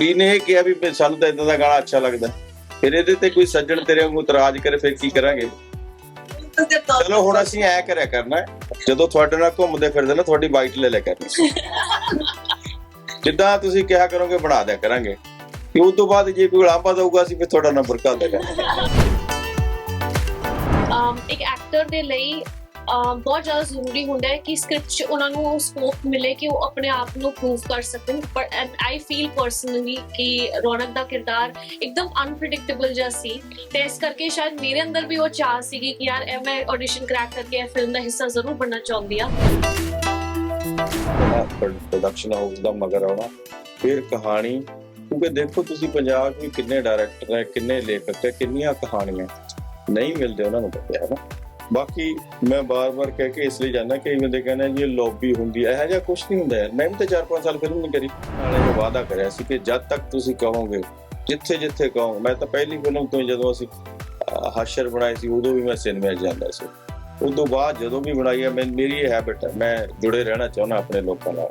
ਕੁੜੀ ਨੇ ਕਿਹਾ ਵੀ ਸਾਨੂੰ ਤਾਂ ਇਦਾਂ ਦਾ ਗਾਣਾ ਅੱਛਾ ਲੱਗਦਾ। ਫਿਰ ਇਹਦੇ ਤੇ ਕੋਈ ਸੱਜਣ ਤੇਰੇ ਵਾਂਗੂ ਇਤਰਾਜ਼ ਕਰੇ ਫਿਰ ਕੀ ਕਰਾਂਗੇ? ਚਲੋ ਹੁਣ ਅਸੀਂ ਐ ਕਰਿਆ ਕਰਨਾ ਹੈ, ਜਦੋਂ ਤੁਹਾਡੇ ਨਾਲ ਘੁੰਮਦੇ ਫਿਰਦੇ ਨਾ ਤੁਹਾਡੀ ਬਾਈਟ ਲੈ ਲਿਆ ਕਰਨੀ ਜਿੱਦਾਂ ਤੁਸੀਂ ਕਿਹਾ ਕਰੋਗੇ ਬਣਾ ਦਿਆ ਕਰਾਂਗੇ। ਕਿ ਉਸ ਤੋਂ ਬਾਅਦ ਜੇ ਕੋਈ ਲਾਂਭਾ ਦਊਗਾ ਅਸੀਂ ਫਿਰ ਤੁਹਾਡਾ ਨੰਬਰ ਕਰ ਦੇਗਾ ਅਮ ਇੱਕ ਐਕਟਰ ਦੇ ਲਈ ਬਹੁਤ ਜ਼ਿਆਦਾ ਜ਼ਰੂਰੀ ਹੁੰਦਾ ਹੈ ਕਿ ਸਕ੍ਰਿਪਟ 'ਚ ਉਹਨਾਂ ਨੂੰ ਸਕੋਪ ਮਿਲੇ ਕਿ ਉਹ ਆਪਣੇ ਆਪ ਨੂੰ ਪ੍ਰੂਵ ਕਰ ਸਕਣ। ਪਰ ਐਂਡ ਆਈ ਫੀਲ ਪਰਸਨਲੀ ਕਿ ਰੌਣਕ ਦਾ ਕਿਰਦਾਰ ਇੱਕਦਮ ਅਨਪ੍ਰੈਡਿਕਟੇਬਲ ਜਿਹਾ ਸੀ। ਤੇ ਇਸ ਕਰਕੇ ਸ਼ਾਇਦ ਮੇਰੇ ਅੰਦਰ ਵੀ ਉਹ ਚਾਹ ਸੀਗੀ ਕਿ ਯਾਰ, ਇਹ ਮੈਂ ਆਡੀਸ਼ਨ ਕ੍ਰੈਕ ਕਰਕੇ ਇਹ ਫਿਲਮ ਦਾ ਹਿੱਸਾ ਜ਼ਰੂਰ ਬਣਨਾ ਚਾਹੁੰਦੀ ਆ ਪ੍ਰੋਡਕਸ਼ਨ ਹਾਊਸ ਦਾ ਮਗਰ ਆਉਣਾ। ਫਿਰ ਕਹਾਣੀ, ਕਿਉਂਕਿ ਦੇਖੋ ਤੁਸੀਂ ਪੰਜਾਬ ਵਿੱਚ ਕਿੰਨੇ ਡਾਇਰੈਕਟਰ ਹੈ ਕਿੰਨੇ ਲੇਖਕ ਹੈ ਕਿੰਨੀਆਂ ਕਹਾਣੀਆਂ ਨਹੀਂ ਮਿਲਦੇ ਉਹਨਾਂ ਨੂੰ ਪਤਾ ਹੈ ਨਾ? ਬਾਕੀ ਮੈਂ ਬਾਰ-ਬਾਰ ਕਹਿ ਕੇ ਇਸ ਲਈ ਜਾਂਦਾ ਕਿ ਇਵੇਂ ਦੇ ਕਹਿੰਦੇ ਜੀ ਲੌਬੀ ਹੁੰਦੀ ਹੈ ਇਹੋ ਜਿਹਾ ਕੁਝ ਨਹੀਂ ਹੁੰਦਾ। ਮੈਂ ਵੀ ਤਾਂ 4-5 ਸਾਲ ਫਿਲਮ ਨਹੀਂ ਕਰੀ। ਨਾਲੇ ਇਹ ਵਾਅਦਾ ਕਰਿਆ ਸੀ ਕਿ ਜਦ ਤੱਕ ਤੁਸੀਂ ਕਹੋਗੇ ਜਿੱਥੇ ਜਿੱਥੇ ਕਹੋ ਮੈਂ ਤਾਂ ਪਹਿਲੀ ਫਿਲਮ ਤੋਂ ਹੀ ਜਦੋਂ ਅਸੀਂ ਅਹ, ਹਾਸ਼ਰ ਬਣਾਈ ਸੀ ਉਦੋਂ ਵੀ ਮੈਂ ਸਿਨੇਮਾ ਜਾਂਦਾ ਸੀ। ਉਦੋਂ ਬਾਅਦ ਜਦੋਂ ਵੀ ਬਣਾਈ ਹੈ ਮੈਂ ਮੇਰੀ ਇਹ ਹੈਬਿਟ ਹੈ ਮੈਂ ਜੁੜੇ ਰਹਿਣਾ ਚਾਹੁੰਦਾ ਆਪਣੇ ਲੋਕਾਂ ਨਾਲ।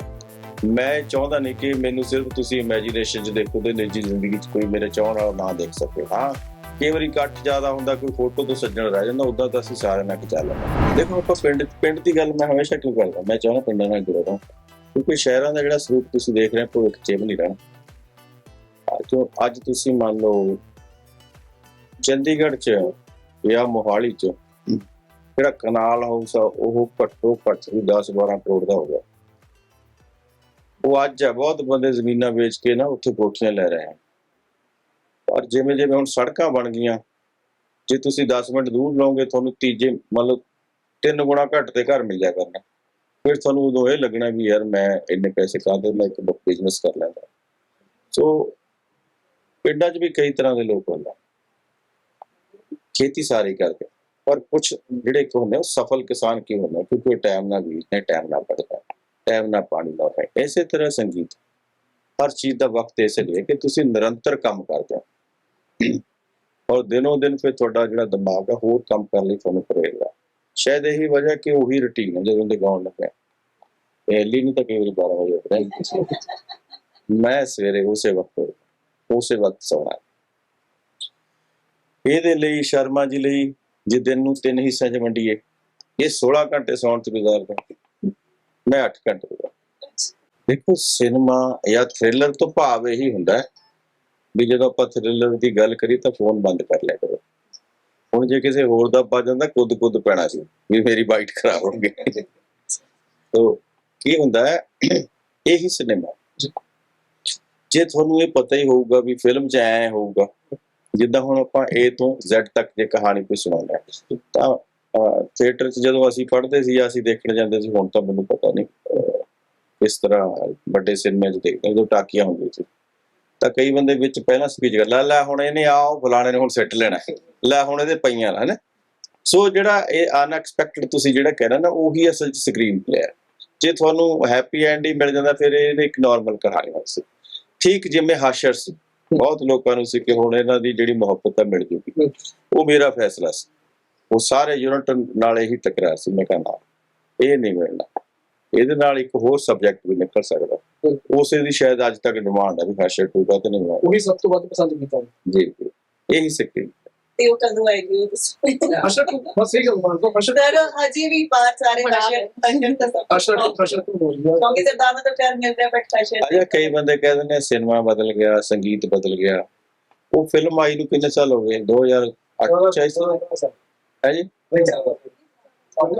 ਮੈਂ ਚਾਹੁੰਦਾ ਨਹੀਂ ਕਿ ਮੈਨੂੰ ਸਿਰਫ ਤੁਸੀਂ ਇਮੇਜਿਨੇਸ਼ਨ 'ਚ ਦੇਖੋ ਤੇ ਨਿੱਜੀ ਜ਼ਿੰਦਗੀ 'ਚ ਕੋਈ ਮੇਰੇ ਚਾਹਣ ਵਾਲਾ ਨਾ ਦੇਖ ਸਕੇ। ਹਾਂ ਕਈ ਵਾਰੀ ਕੱਟ ਜ਼ਿਆਦਾ ਹੁੰਦਾ, ਕੋਈ ਫੋਟੋ ਤੋਂ ਸੱਜਣ ਰਹਿ ਜਾਂਦਾ ਉਦਾਂ ਤਾਂ ਅਸੀਂ ਸਾਰੇ ਨਾਲ ਚੱਲਣਾ ਦੇਖੋ, ਆਪਾਂ ਪਿੰਡ ਪਿੰਡ ਦੀ ਗੱਲ ਮੈਂ ਹਮੇਸ਼ਾ ਕਿਉਂ ਕਰਦਾ ਮੈਂ ਚਾਹੁੰਦਾ ਪਿੰਡਾਂ ਨਾਲ ਜੁੜੇ ਰਹਾਂ, ਕਿਉਂਕਿ ਸ਼ਹਿਰਾਂ ਦਾ ਜਿਹੜਾ ਸਰੂਪ ਤੁਸੀਂ ਦੇਖ ਰਹੇ ਹੋ, ਭਵਿੱਖ ਚੇਬ ਵੀ ਨਹੀਂ ਰਹਿਣਾ। ਅੱਜ ਅੱਜ ਤੁਸੀਂ ਮੰਨ ਲਓ, ਚੰਡੀਗੜ੍ਹ 'ਚ ਜਾਂ ਮੋਹਾਲੀ 'ਚ, ਜਿਹੜਾ ਕਨਾਲ ਹਾਊਸ ਆ, ਉਹ ਘੱਟੋ ਘੱਟ ਵੀ 10 12 ਕਰੋੜ ਦਾ ਹੋ ਗਿਆ। ਉਹ ਅੱਜ ਆ, ਬਹੁਤ ਬੰਦੇ ਜ਼ਮੀਨਾਂ ਵੇਚ ਕੇ ਨਾ ਉੱਥੇ ਕੋਠੀਆਂ ਲੈ ਰਹੇ ਹਨ ਪਰ ਜਿਵੇਂ ਜਿਵੇਂ ਹੁਣ ਸੜਕਾਂ ਬਣ ਗਈਆਂ, ਜੇ ਤੁਸੀਂ 10 ਮਿੰਟ ਦੂਰ ਲਓਗੇ ਤੁਹਾਨੂੰ ਤੀਜੇ ਮਤਲਬ ਤਿੰਨ ਗੁਣਾ ਘੱਟ ਤੇ ਘਰ ਮਿਲ ਜਾ ਕਰਨਾ। ਫਿਰ ਤੁਹਾਨੂੰ ਉਦੋਂ ਇਹ ਲੱਗਣਾ ਵੀ ਯਾਰ ਮੈਂ ਇੰਨੇ ਪੈਸੇ ਕਾਹਦੇ, ਮੈਂ ਇੱਕ ਬਿਜ਼ਨਸ ਕਰ ਲੈਂਦਾ। ਸੋ ਪਿੰਡਾਂ 'ਚ ਵੀ ਕਈ ਤਰ੍ਹਾਂ ਦੇ ਲੋਕ ਹੁੰਦੇ ਖੇਤੀ ਸਾਰੀ ਕਰਦੇ ਪਰ ਕੁਝ ਜਿਹੜੇ ਕਿ ਹੁੰਦੇ ਉਹ ਸਫਲ ਕਿਸਾਨ ਕੀ ਹੁੰਦੇ ਆ? ਕਿਉਂਕਿ ਟਾਈਮ ਨਾਲ ਬੀਜਦੇ ਟਾਈਮ ਨਾਲ ਪੜਦਾ ਟਾਈਮ ਨਾਲ ਪਾਣੀ ਲਾਉਂਦਾ ਹੈ। ਇਸੇ ਤਰ੍ਹਾਂ ਸੰਗੀਤ। ਹਰ ਚੀਜ਼ ਦਾ ਵਕਤ ਇਸ ਲਈ ਕਿ ਤੁਸੀਂ ਨਿਰੰਤਰ ਕੰਮ ਕਰਦੇ ਹੋ। ਔਰ ਦਿਨੋਂ ਦਿਨ ਫਿਰ ਤੁਹਾਡਾ ਜਿਹੜਾ ਦਿਮਾਗ ਹੈ ਹੋਰ ਕੰਮ ਕਰਨ ਲਈ ਤੁਹਾਨੂੰ ਕਰੇਗਾ ਸ਼ਾਇਦ ਇਹੀ ਵਜ੍ਹਾ ਕਿ ਉਹੀ ਰੁਟੀਨ ਹੈ ਜਦੋਂ ਦੇ ਗਾਉਣ ਲੱਗਿਆ ਪਹਿਲੀ ਨੂੰ ਤਾਂ ਕਈ ਵਾਰੀ 12 ਵਜੇ ਉੱਠਦਾ ਮੈਂ ਸਵੇਰੇ ਉਸੇ ਵਕਤ ਉਸੇ ਵਕਤ ਸੌਣਾ। ਇਹਦੇ ਲਈ ਸ਼ਰਮਾ ਜੀ ਲਈ ਜੇ ਦਿਨ ਨੂੰ ਤਿੰਨ ਹਿੱਸਿਆਂ 'ਚ ਵੰਡੀਏ, ਇਹ 16 ਘੰਟੇ ਸੌਣ 'ਚ ਗੁਜ਼ਾਰਦਾ ਮੈਂ 8 ਘੰਟੇ ਗੁਜ਼ਾਰਦਾ ਦੇਖੋ, ਸਿਨੇਮਾ ਜਾਂ ਥ੍ਰਿਲਰ ਤੋਂ ਭਾਵ ਇਹੀ ਹੁੰਦਾ ਹੈ ਵੀ ਜਦੋਂ ਆਪਾਂ ਥ੍ਰਿਲਰ ਦੀ ਗੱਲ ਕਰੀ ਤਾਂ ਫੋਨ ਬੰਦ ਕਰ ਲਿਆ ਕਰੋ। ਹੁਣ ਜੇ ਕਿਸੇ ਹੋਰ ਦਾ ਪਾ ਜਾਂਦਾ ਕੁੱਦ ਕੁੱਦ ਪੈਣਾ ਸੀ ਵੀ ਮੇਰੀ ਬਾਈਟ ਖਰਾਬ ਹੋ ਗਈ। ਤੋ ਕੀ ਹੁੰਦਾ ਹੈ ਇਹੀ ਸਿਨੇਮਾ ਜੇ ਤੁਹਾਨੂੰ ਇਹ ਪਤਾ ਹੀ ਹੋਊਗਾ ਵੀ ਫਿਲਮ 'ਚ ਐ ਹੋਊਗਾ ਜਿੱਦਾਂ ਹੁਣ ਆਪਾਂ A ਤੋਂ Z ਤੱਕ ਜੇ ਕਹਾਣੀ ਕੋਈ ਸੁਣਾਉਂਦੇ ਹਾਂ ਤਾਂ ਥੀਏਟਰ 'ਚ ਜਦੋਂ ਅਸੀਂ ਪੜ੍ਹਦੇ ਸੀ ਜਾਂ ਅਸੀਂ ਦੇਖਣ ਜਾਂਦੇ ਸੀ ਹੁਣ ਤਾਂ ਮੈਨੂੰ ਪਤਾ ਨਹੀਂ ਅਹ, ਇਸ ਤਰ੍ਹਾਂ ਵੱਡੇ ਸਿਨੇਮੇ 'ਚ ਦੇਖਦੇ ਜਦੋਂ ਟਾਕੀਆਂ ਹੁੰਦੀਆਂ ਸੀ। ਤਾਂ ਕਈ ਬੰਦੇ ਵਿੱਚ ਪਹਿਲਾਂ ਸਪੀਚ ਕਰ ਲੈ ਲੈ, ਹੁਣ ਇਹਨੇ ਆਓ ਫਲਾਣੇ ਨੇ ਹੁਣ ਸਿੱਟ ਲੈਣਾ। ਲੈ, ਹੁਣ ਇਹਦੇ ਪਈਆਂ ਹੈ ਨਾ ਸੋ ਜਿਹੜਾ ਇਹ ਅਨਐਕਸਪੈਕਟਡ ਤੁਸੀਂ ਜਿਹੜਾ ਕਹਿਣਾ ਰਹੇ ਨਾ, ਉਹੀ ਅਸਲ 'ਚ ਸਕਰੀਨ ਪਲੇ ਹੈ। ਜੇ ਤੁਹਾਨੂੰ ਹੈਪੀ ਐਂਡ ਹੀ ਮਿਲ ਜਾਂਦਾ, ਫਿਰ ਇਹ ਇੱਕ ਨਾਰਮਲ ਕਹਾਣੀ ਸੀ। ਠੀਕ ਜਿਵੇਂ ਹਾਸ਼ਰ ਸੀ। ਬਹੁਤ ਲੋਕਾਂ ਨੂੰ ਸੀ ਕਿ ਹੁਣ ਇਹਨਾਂ ਦੀ ਜਿਹੜੀ ਮੁਹੱਬਤ ਹੈ ਮਿਲ ਜੂਗੀ। ਉਹ ਮੇਰਾ ਫੈਸਲਾ ਸੀ। ਉਹ ਸਾਰੇ ਯੂਨਿਟ ਨਾਲ ਇਹੀ ਤਕਰਾਰ ਸੀ। ਮੈਂ ਕਹਿੰਦਾ ਇਹ ਨਹੀਂ ਮਿਲਣਾ। ਇਹਦੇ ਨਾਲ ਇੱਕ ਹੋਰ ਸਬਜੈਕਟ ਵੀ ਨਿਕਲ ਸਕਦਾ। ਉਸੇ ਦੀ ਸ਼ਾਇਦ ਅੱਜ ਤੱਕ ਡਿਮਾਂਡ ਹੈ ਵੀ ਹਾਸ਼ਰ ਟੂਗਾ ਤੇ ਨਹੀਂ ਹੋਇਆ। ਉਹੀ ਸਭ ਤੋਂ ਵੱਧ ਪਸੰਦ ਕੀਤਾ ਜੀ ਜੀ। ਇਹੀ ਸਕਰੀਨ ਤੇ ਉਹ ਕਦੋਂ ਆਏਗੀ ਉਹ ਦੱਸੋ। ਅਸ਼ਰ ਤੋਂ ਬਸ ਇਹ ਗੱਲ ਮੰਨ ਲਓ ਅਸ਼ਰ ਸਰ ਹਜੇ ਵੀ ਬਾਤ ਸਾਰੇ ਬਰਾਬਰ। ਫੈਸ਼ਨ ਦਾ ਸਭ ਅਸ਼ਰ ਤੋਂ ਅਸ਼ਰ ਤੋਂ ਹੋ ਗਿਆ ਕਿਉਂਕਿ ਸਰਦਾਰ ਨੂੰ ਤਾਂ ਪਿਆਰ ਮਿਲ ਰਿਹਾ ਬਟ ਫੈਸ਼ਨ ਅਜਾ ਕਈ ਬੰਦੇ ਕਹਿ ਦਿੰਦੇ ਆ, ਸਿਨੇਮਾ ਬਦਲ ਗਿਆ ਸੰਗੀਤ ਬਦਲ ਗਿਆ। ਉਹ ਫਿਲਮ ਆਈ ਨੂੰ ਕਿੰਨੇ ਸਾਲ ਹੋ ਗਏ? 2008 ਚ ਆਈ ਸੀ? ਹੈ ਜੀ?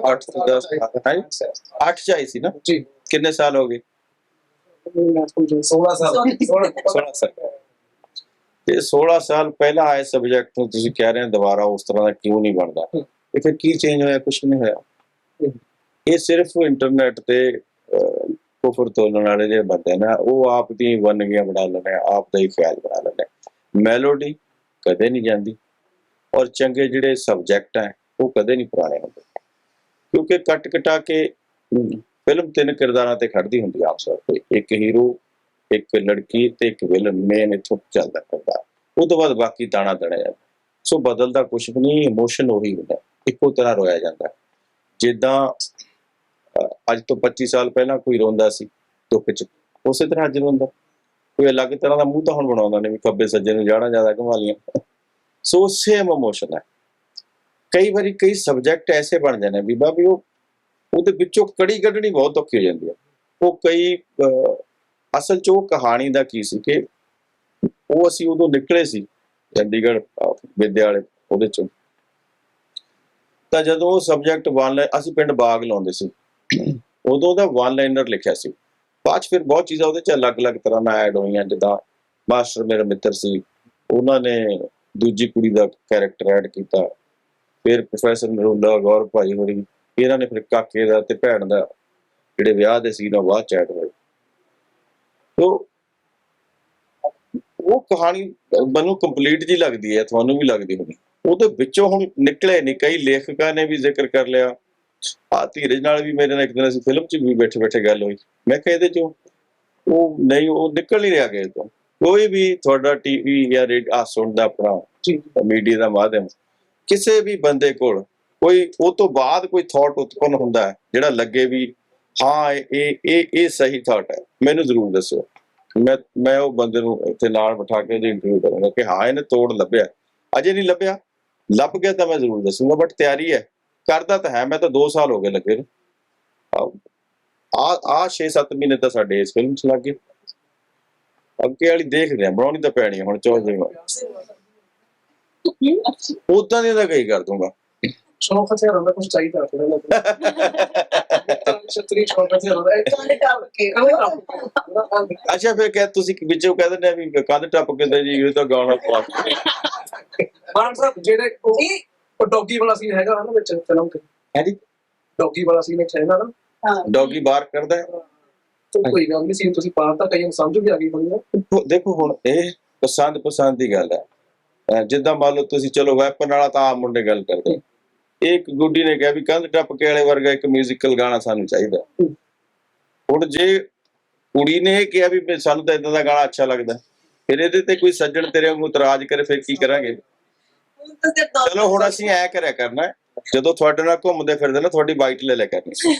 8 ਤੋਂ 10 ਹੈ ਜੀ 8 ਚ ਆਈ ਸੀ ਨਾ? ਜੀ। ਕਿੰਨੇ ਸਾਲ ਹੋ ਗਏ? 16 ਸਾਲ। 16 ਸਾਲ। ਤੇ 16 ਸਾਲ ਪਹਿਲਾਂ ਆਏ ਸਬਜੈਕਟ ਨੂੰ ਤੁਸੀਂ ਕਹਿ ਰਹੇ ਹੋ ਦੁਬਾਰਾ ਉਸ ਤਰ੍ਹਾਂ ਦਾ ਕਿਉਂ ਨਹੀਂ ਬਣਦਾ। ਇਹ ਫਿਰ ਕੀ ਚੇਂਜ ਹੋਇਆ? ਕੁਝ ਨਹੀਂ ਹੋਇਆ। ਇਹ ਸਿਰਫ ਇੰਟਰਨੈਟ ਤੇ ਕੁਫਰ ਤੋਲਣ ਵਾਲੇ ਜਿਹੜੇ ਬੰਦੇ ਨੇ ਉਹ ਆਪ ਦੀ ਵੰਨਗੀਆਂ ਬਣਾ ਲੈਂਦੇ ਆ ਆਪ ਦਾ ਹੀ ਖਿਆਲ ਬਣਾ ਲੈਂਦੇ ਆ। ਮੈਲੋਡੀ ਕਦੇ ਨਹੀਂ ਜਾਂਦੀ ਔਰ ਚੰਗੇ ਜਿਹੜੇ ਸਬਜੈਕਟ ਹੈ ਉਹ ਕਦੇ ਨਹੀਂ ਪੁਰਾਣੇ ਹੁੰਦੇ। ਕਿਉਂਕਿ ਕੱਟ ਕਟਾ ਕੇ ਫਿਲਮ ਤਿੰਨ ਕਿਰਦਾਰਾਂ ਤੇ ਖੜਦੀ ਹੁੰਦੀ ਆਮ ਤੌਰ ਤੇ ਇੱਕ ਹੀਰੋ, ਇੱਕ ਲੜਕੀ ਤੇ ਇੱਕ ਵਿਲਨ ਮੇਨ ਇੱਥੋਂ ਚੱਲਦਾ ਕਰਦਾ ਉਹ ਤੋਂ ਬਾਅਦ ਬਾਕੀ ਤਾਣਾ ਤਣਿਆ ਸੋ ਬਦਲਦਾ ਕੁਝ ਵੀ ਨਹੀਂ ਇਮੋਸ਼ਨ ਉਹੀ ਹੁੰਦਾ। ਇੱਕੋ ਤਰ੍ਹਾਂ ਰੋਇਆ ਜਾਂਦਾ। ਜਿੱਦਾਂ ਅੱਜ ਤੋਂ 25 ਸਾਲ ਪਹਿਲਾਂ ਕੋਈ ਰੋਂਦਾ ਸੀ, ਦੁੱਖ ਚ, ਉਸੇ ਤਰ੍ਹਾਂ ਅੱਜ ਰੋਂਦਾ। ਕੋਈ ਅਲੱਗ ਤਰ੍ਹਾਂ ਦਾ ਮੂੰਹ ਤਾਂ ਹੁਣ ਬਣਾਉਂਦਾ ਨਹੀਂ, ਵੀ ਖੱਬੇ ਸੱਜੇ ਨੂੰ ਜਾਣਾ ਜ਼ਿਆਦਾ ਘਮਾਲੀਆਂ ਸੋ ਸੇਮ ਇਮੋਸ਼ਨ ਹੈ ਕਈ ਵਾਰੀ ਕਈ ਸਬਜੈਕਟ ਐਸੇ ਬਣ ਜਾਂਦੇ ਬੀਬਾ ਵੀ ਉਹ ਉਹਦੇ ਵਿੱਚੋਂ ਕੜੀ ਕੱਢਣੀ ਬਹੁਤ ਔਖੀ ਹੋ ਜਾਂਦੀ ਹੈ। ਉਹ ਕਈ ਅਸਲ 'ਚ ਉਹ ਕਹਾਣੀ ਦਾ ਕੀ ਸੀ ਕਿ ਉਹ ਅਸੀਂ ਉਦੋਂ ਨਿਕਲੇ ਸੀ ਚੰਡੀਗੜ੍ਹ ਅਹ, ਵਿਦਿਆਲੇ ਉਹਦੇ ਚੋਂ। ਤਾਂ ਜਦੋਂ ਉਹ ਸਬਜੈਕਟ ਵਨ ਅਸੀਂ ਪਿੰਡ ਬਾਗ ਲਾਉਂਦੇ ਸੀ। ਉਦੋਂ ਦਾ ਵਨ ਲਾਈਨਰ ਲਿਖਿਆ ਸੀ। ਬਾਅਦ 'ਚ ਫਿਰ ਬਹੁਤ ਚੀਜ਼ਾਂ ਉਹਦੇ 'ਚ ਅਲੱਗ-ਅਲੱਗ ਤਰ੍ਹਾਂ ਨਾਲ ਐਡ ਹੋਈਆਂ ਜਿੱਦਾਂ ਮਾਸਟਰ ਮੇਰਾ ਮਿੱਤਰ ਸੀ ਉਹਨਾਂ ਨੇ ਦੂਜੀ ਕੁੜੀ ਦਾ ਕੈਰੈਕਟਰ ਐਡ ਕੀਤਾ। ਫਿਰ ਪ੍ਰੋਫੈਸਰ ਨਰੂਲਾ ਗੌਰ ਭਾਈ ਹੋਰੀ ਇਹਨਾਂ ਨੇ ਫਿਰ ਕਾਕੇ ਦਾ ਤੇ ਭੈਣ ਦਾ ਜਿਹੜੇ ਵਿਆਹ ਦੇ ਸੀ ਨਾ ਬਾਅਦ ਚ ਐਡ ਹੋਏ। ਤੋ ਉਹ ਕਹਾਣੀ ਮੈਨੂੰ ਕੰਪਲੀਟ ਜੀ ਲੱਗਦੀ ਹੈ ਤੁਹਾਨੂੰ ਵੀ ਲੱਗਦੀ ਹੋਣੀ। ਉਹਦੇ ਵਿੱਚੋਂ ਹੁਣ ਨਿਕਲੇ ਨਹੀਂ ਕਈ ਲੇਖਕਾਂ ਨੇ ਵੀ ਜ਼ਿਕਰ ਕਰ ਲਿਆ। ਆ ਧੀਰਜ ਨਾਲ ਵੀ ਮੇਰੇ ਨਾਲ ਇੱਕ ਦਿਨ ਅਸੀਂ ਫਿਲਮ 'ਚ ਵੀ ਬੈਠੇ ਬੈਠੇ ਗੱਲ ਹੋਈ। ਮੈਂ ਕਿਹਾ ਇਹਦੇ 'ਚੋਂ ਉਹ ਨਹੀਂ ਉਹ ਨਿਕਲ ਨਹੀਂ ਰਿਹਾ ਕਿਸੇ ਤੋਂ। ਕੋਈ ਵੀ ਤੁਹਾਡਾ ਟੀਵੀ ਜਾਂ ਰੇਡ ਆ ਸੁਣਦਾ ਆਪਣਾ ਮੀਡੀਆ ਦਾ ਮਾਧਿਅਮ ਕਿਸੇ ਵੀ ਬੰਦੇ ਕੋਲ ਕੋਈ ਉਹ ਤੋਂ ਬਾਅਦ ਕੋਈ ਥਾਟ ਉਤਪੰਨ ਹੁੰਦਾ ਹੈ ਜਿਹੜਾ ਲੱਗੇ ਵੀ ਹਾਂ ਇਹ ਇਹ ਇਹ ਸਹੀ ਥਾਟ ਹੈ ਮੈਨੂੰ ਜ਼ਰੂਰ ਦੱਸਿਓ। ਮੈਂ ਮੈਂ ਉਹ ਬੰਦੇ ਨੂੰ ਇੱਥੇ ਨਾਲ ਬਿਠਾ ਕੇ ਉਹਦੀ ਇੰਟਰਵਿਊ ਕਰਾਂਗਾ ਕਿ ਹਾਂ ਇਹਨੇ ਤੋੜ ਲੱਭਿਆ। ਅਜੇ ਨਹੀਂ ਲੱਭਿਆ। ਲੱਭ ਗਿਆ ਤਾਂ ਮੈਂ ਜ਼ਰੂਰ ਦੱਸੂਗਾ ਬਟ ਤਿਆਰੀ ਹੈ। ਕਰਦਾ ਤਾਂ ਹੈ ਮੈਂ ਤਾਂ 2 ਸਾਲ ਹੋ ਗਏ ਲੱਗੇ ਨੂੰ। ਆ ਆ 6-7 ਮਹੀਨੇ ਤਾਂ ਸਾਡੇ ਇਸ ਫਿਲਮ 'ਚ ਲੱਗ। ਗਏ ਅੱਗੇ ਵਾਲੀ ਦੇਖਦੇ ਆ ਬਣਾਉਣੀ ਤਾਂ ਪੈਣੀ ਹੁਣ ਚੌਥੇ ਉਦਾਂ ਦੀ ਤਾਂ ਕਈ ਕਰ ਦੂੰਗਾ। ਸ਼ੌਕ ਤੇ ਹੁੰਦਾ ਕੁਝ ਚਾਹੀਦਾ ਥੋੜਾ ਲੱਗਦਾ ਛਤਰੀ ਸ਼ੌਕ ਤੇ ਹੁੰਦਾ ਇਹ ਕੰਨ ਟੱਪ ਕੇ ਕੰਨ ਟੱਪ ਅੱਛਾ ਫਿਰ ਕਹਿ ਤੁਸੀਂ ਵਿੱਚੋਂ ਕਹਿ ਦਿੰਦੇ ਆ ਵੀ ਕੰਧ ਟੱਪ ਕੇ ਤੇ ਜੀ ਇਹ ਤਾਂ ਗਾਣਾ ਪਾ ਮਾਨ ਸਾਹਿਬ ਜਿਹੜੇ ਉਹ ਡੌਗੀ ਵਾਲਾ ਸੀਨ ਹੈਗਾ ਨਾ ਵਿੱਚ ਫਿਲਮ ਤੇ ਹੈ ਜੀ ਡੌਗੀ ਵਾਲਾ ਸੀਨ ਵਿੱਚ ਹੈਗਾ ਨਾ ਹਾਂ ਡੌਗੀ ਬਾਰ ਕਰਦਾ ਹੈ। ਤੇ ਕੋਈ ਗੱਲ ਨਹੀਂ ਸੀਨ ਤੁਸੀਂ ਪਾਤਾ ਕਈਆਂ ਨੂੰ ਸਮਝ ਵੀ ਆ ਗਈ ਬੰਦਾ ਦੇਖੋ- ਹੁਣ ਇਹ ਪਸੰਦ ਪਸੰਦ ਦੀ ਗੱਲ ਹੈ ਜਿੱਦਾਂ ਮੰਨ ਲਓ ਤੁਸੀਂ ਚਲੋ ਵੈਪਨ ਵਾਲਾ ਤਾਂ ਆਮ ਮੁੰਡੇ ਗੱਲ ਕਰਦੇ ਇੱਕ ਗੁੱਡੀ ਨੇ ਕਿਹਾ ਵੀ ਕੰਧ ਟੱਪ ਕੇ ਵਾਲੇ ਵਰਗਾ ਇੱਕ ਮਿਊਜ਼ੀਕਲ ਗਾਣਾ ਸਾਨੂੰ ਚਾਹੀਦਾ। ਹੁਣ ਜੇ ਕੁੜੀ ਨੇ ਕਿਹਾ ਵੀ ਸਾਨੂੰ ਤਾਂ ਇਦਾਂ ਦਾ ਗਾਣਾ ਅੱਛਾ ਲੱਗਦਾ ਫਿਰ ਇਹਦੇ ਤੇ ਕੋਈ ਸੱਜਣ ਤੇਰੇ ਵਾਂਗੂ ਇਤਰਾਜ਼ ਕਰੇ ਫਿਰ ਕੀ ਕਰਾਂਗੇ? ਚਲੋ ਹੁਣ ਅਸੀਂ ਐ ਕਰਿਆ ਕਰਨਾ ਜਦੋਂ ਤੁਹਾਡੇ ਨਾਲ ਘੁੰਮਦੇ ਫਿਰਦੇ ਨਾ ਤੁਹਾਡੀ ਬਾਈਟ ਲੈ ਲੈ ਕਰਨੀ।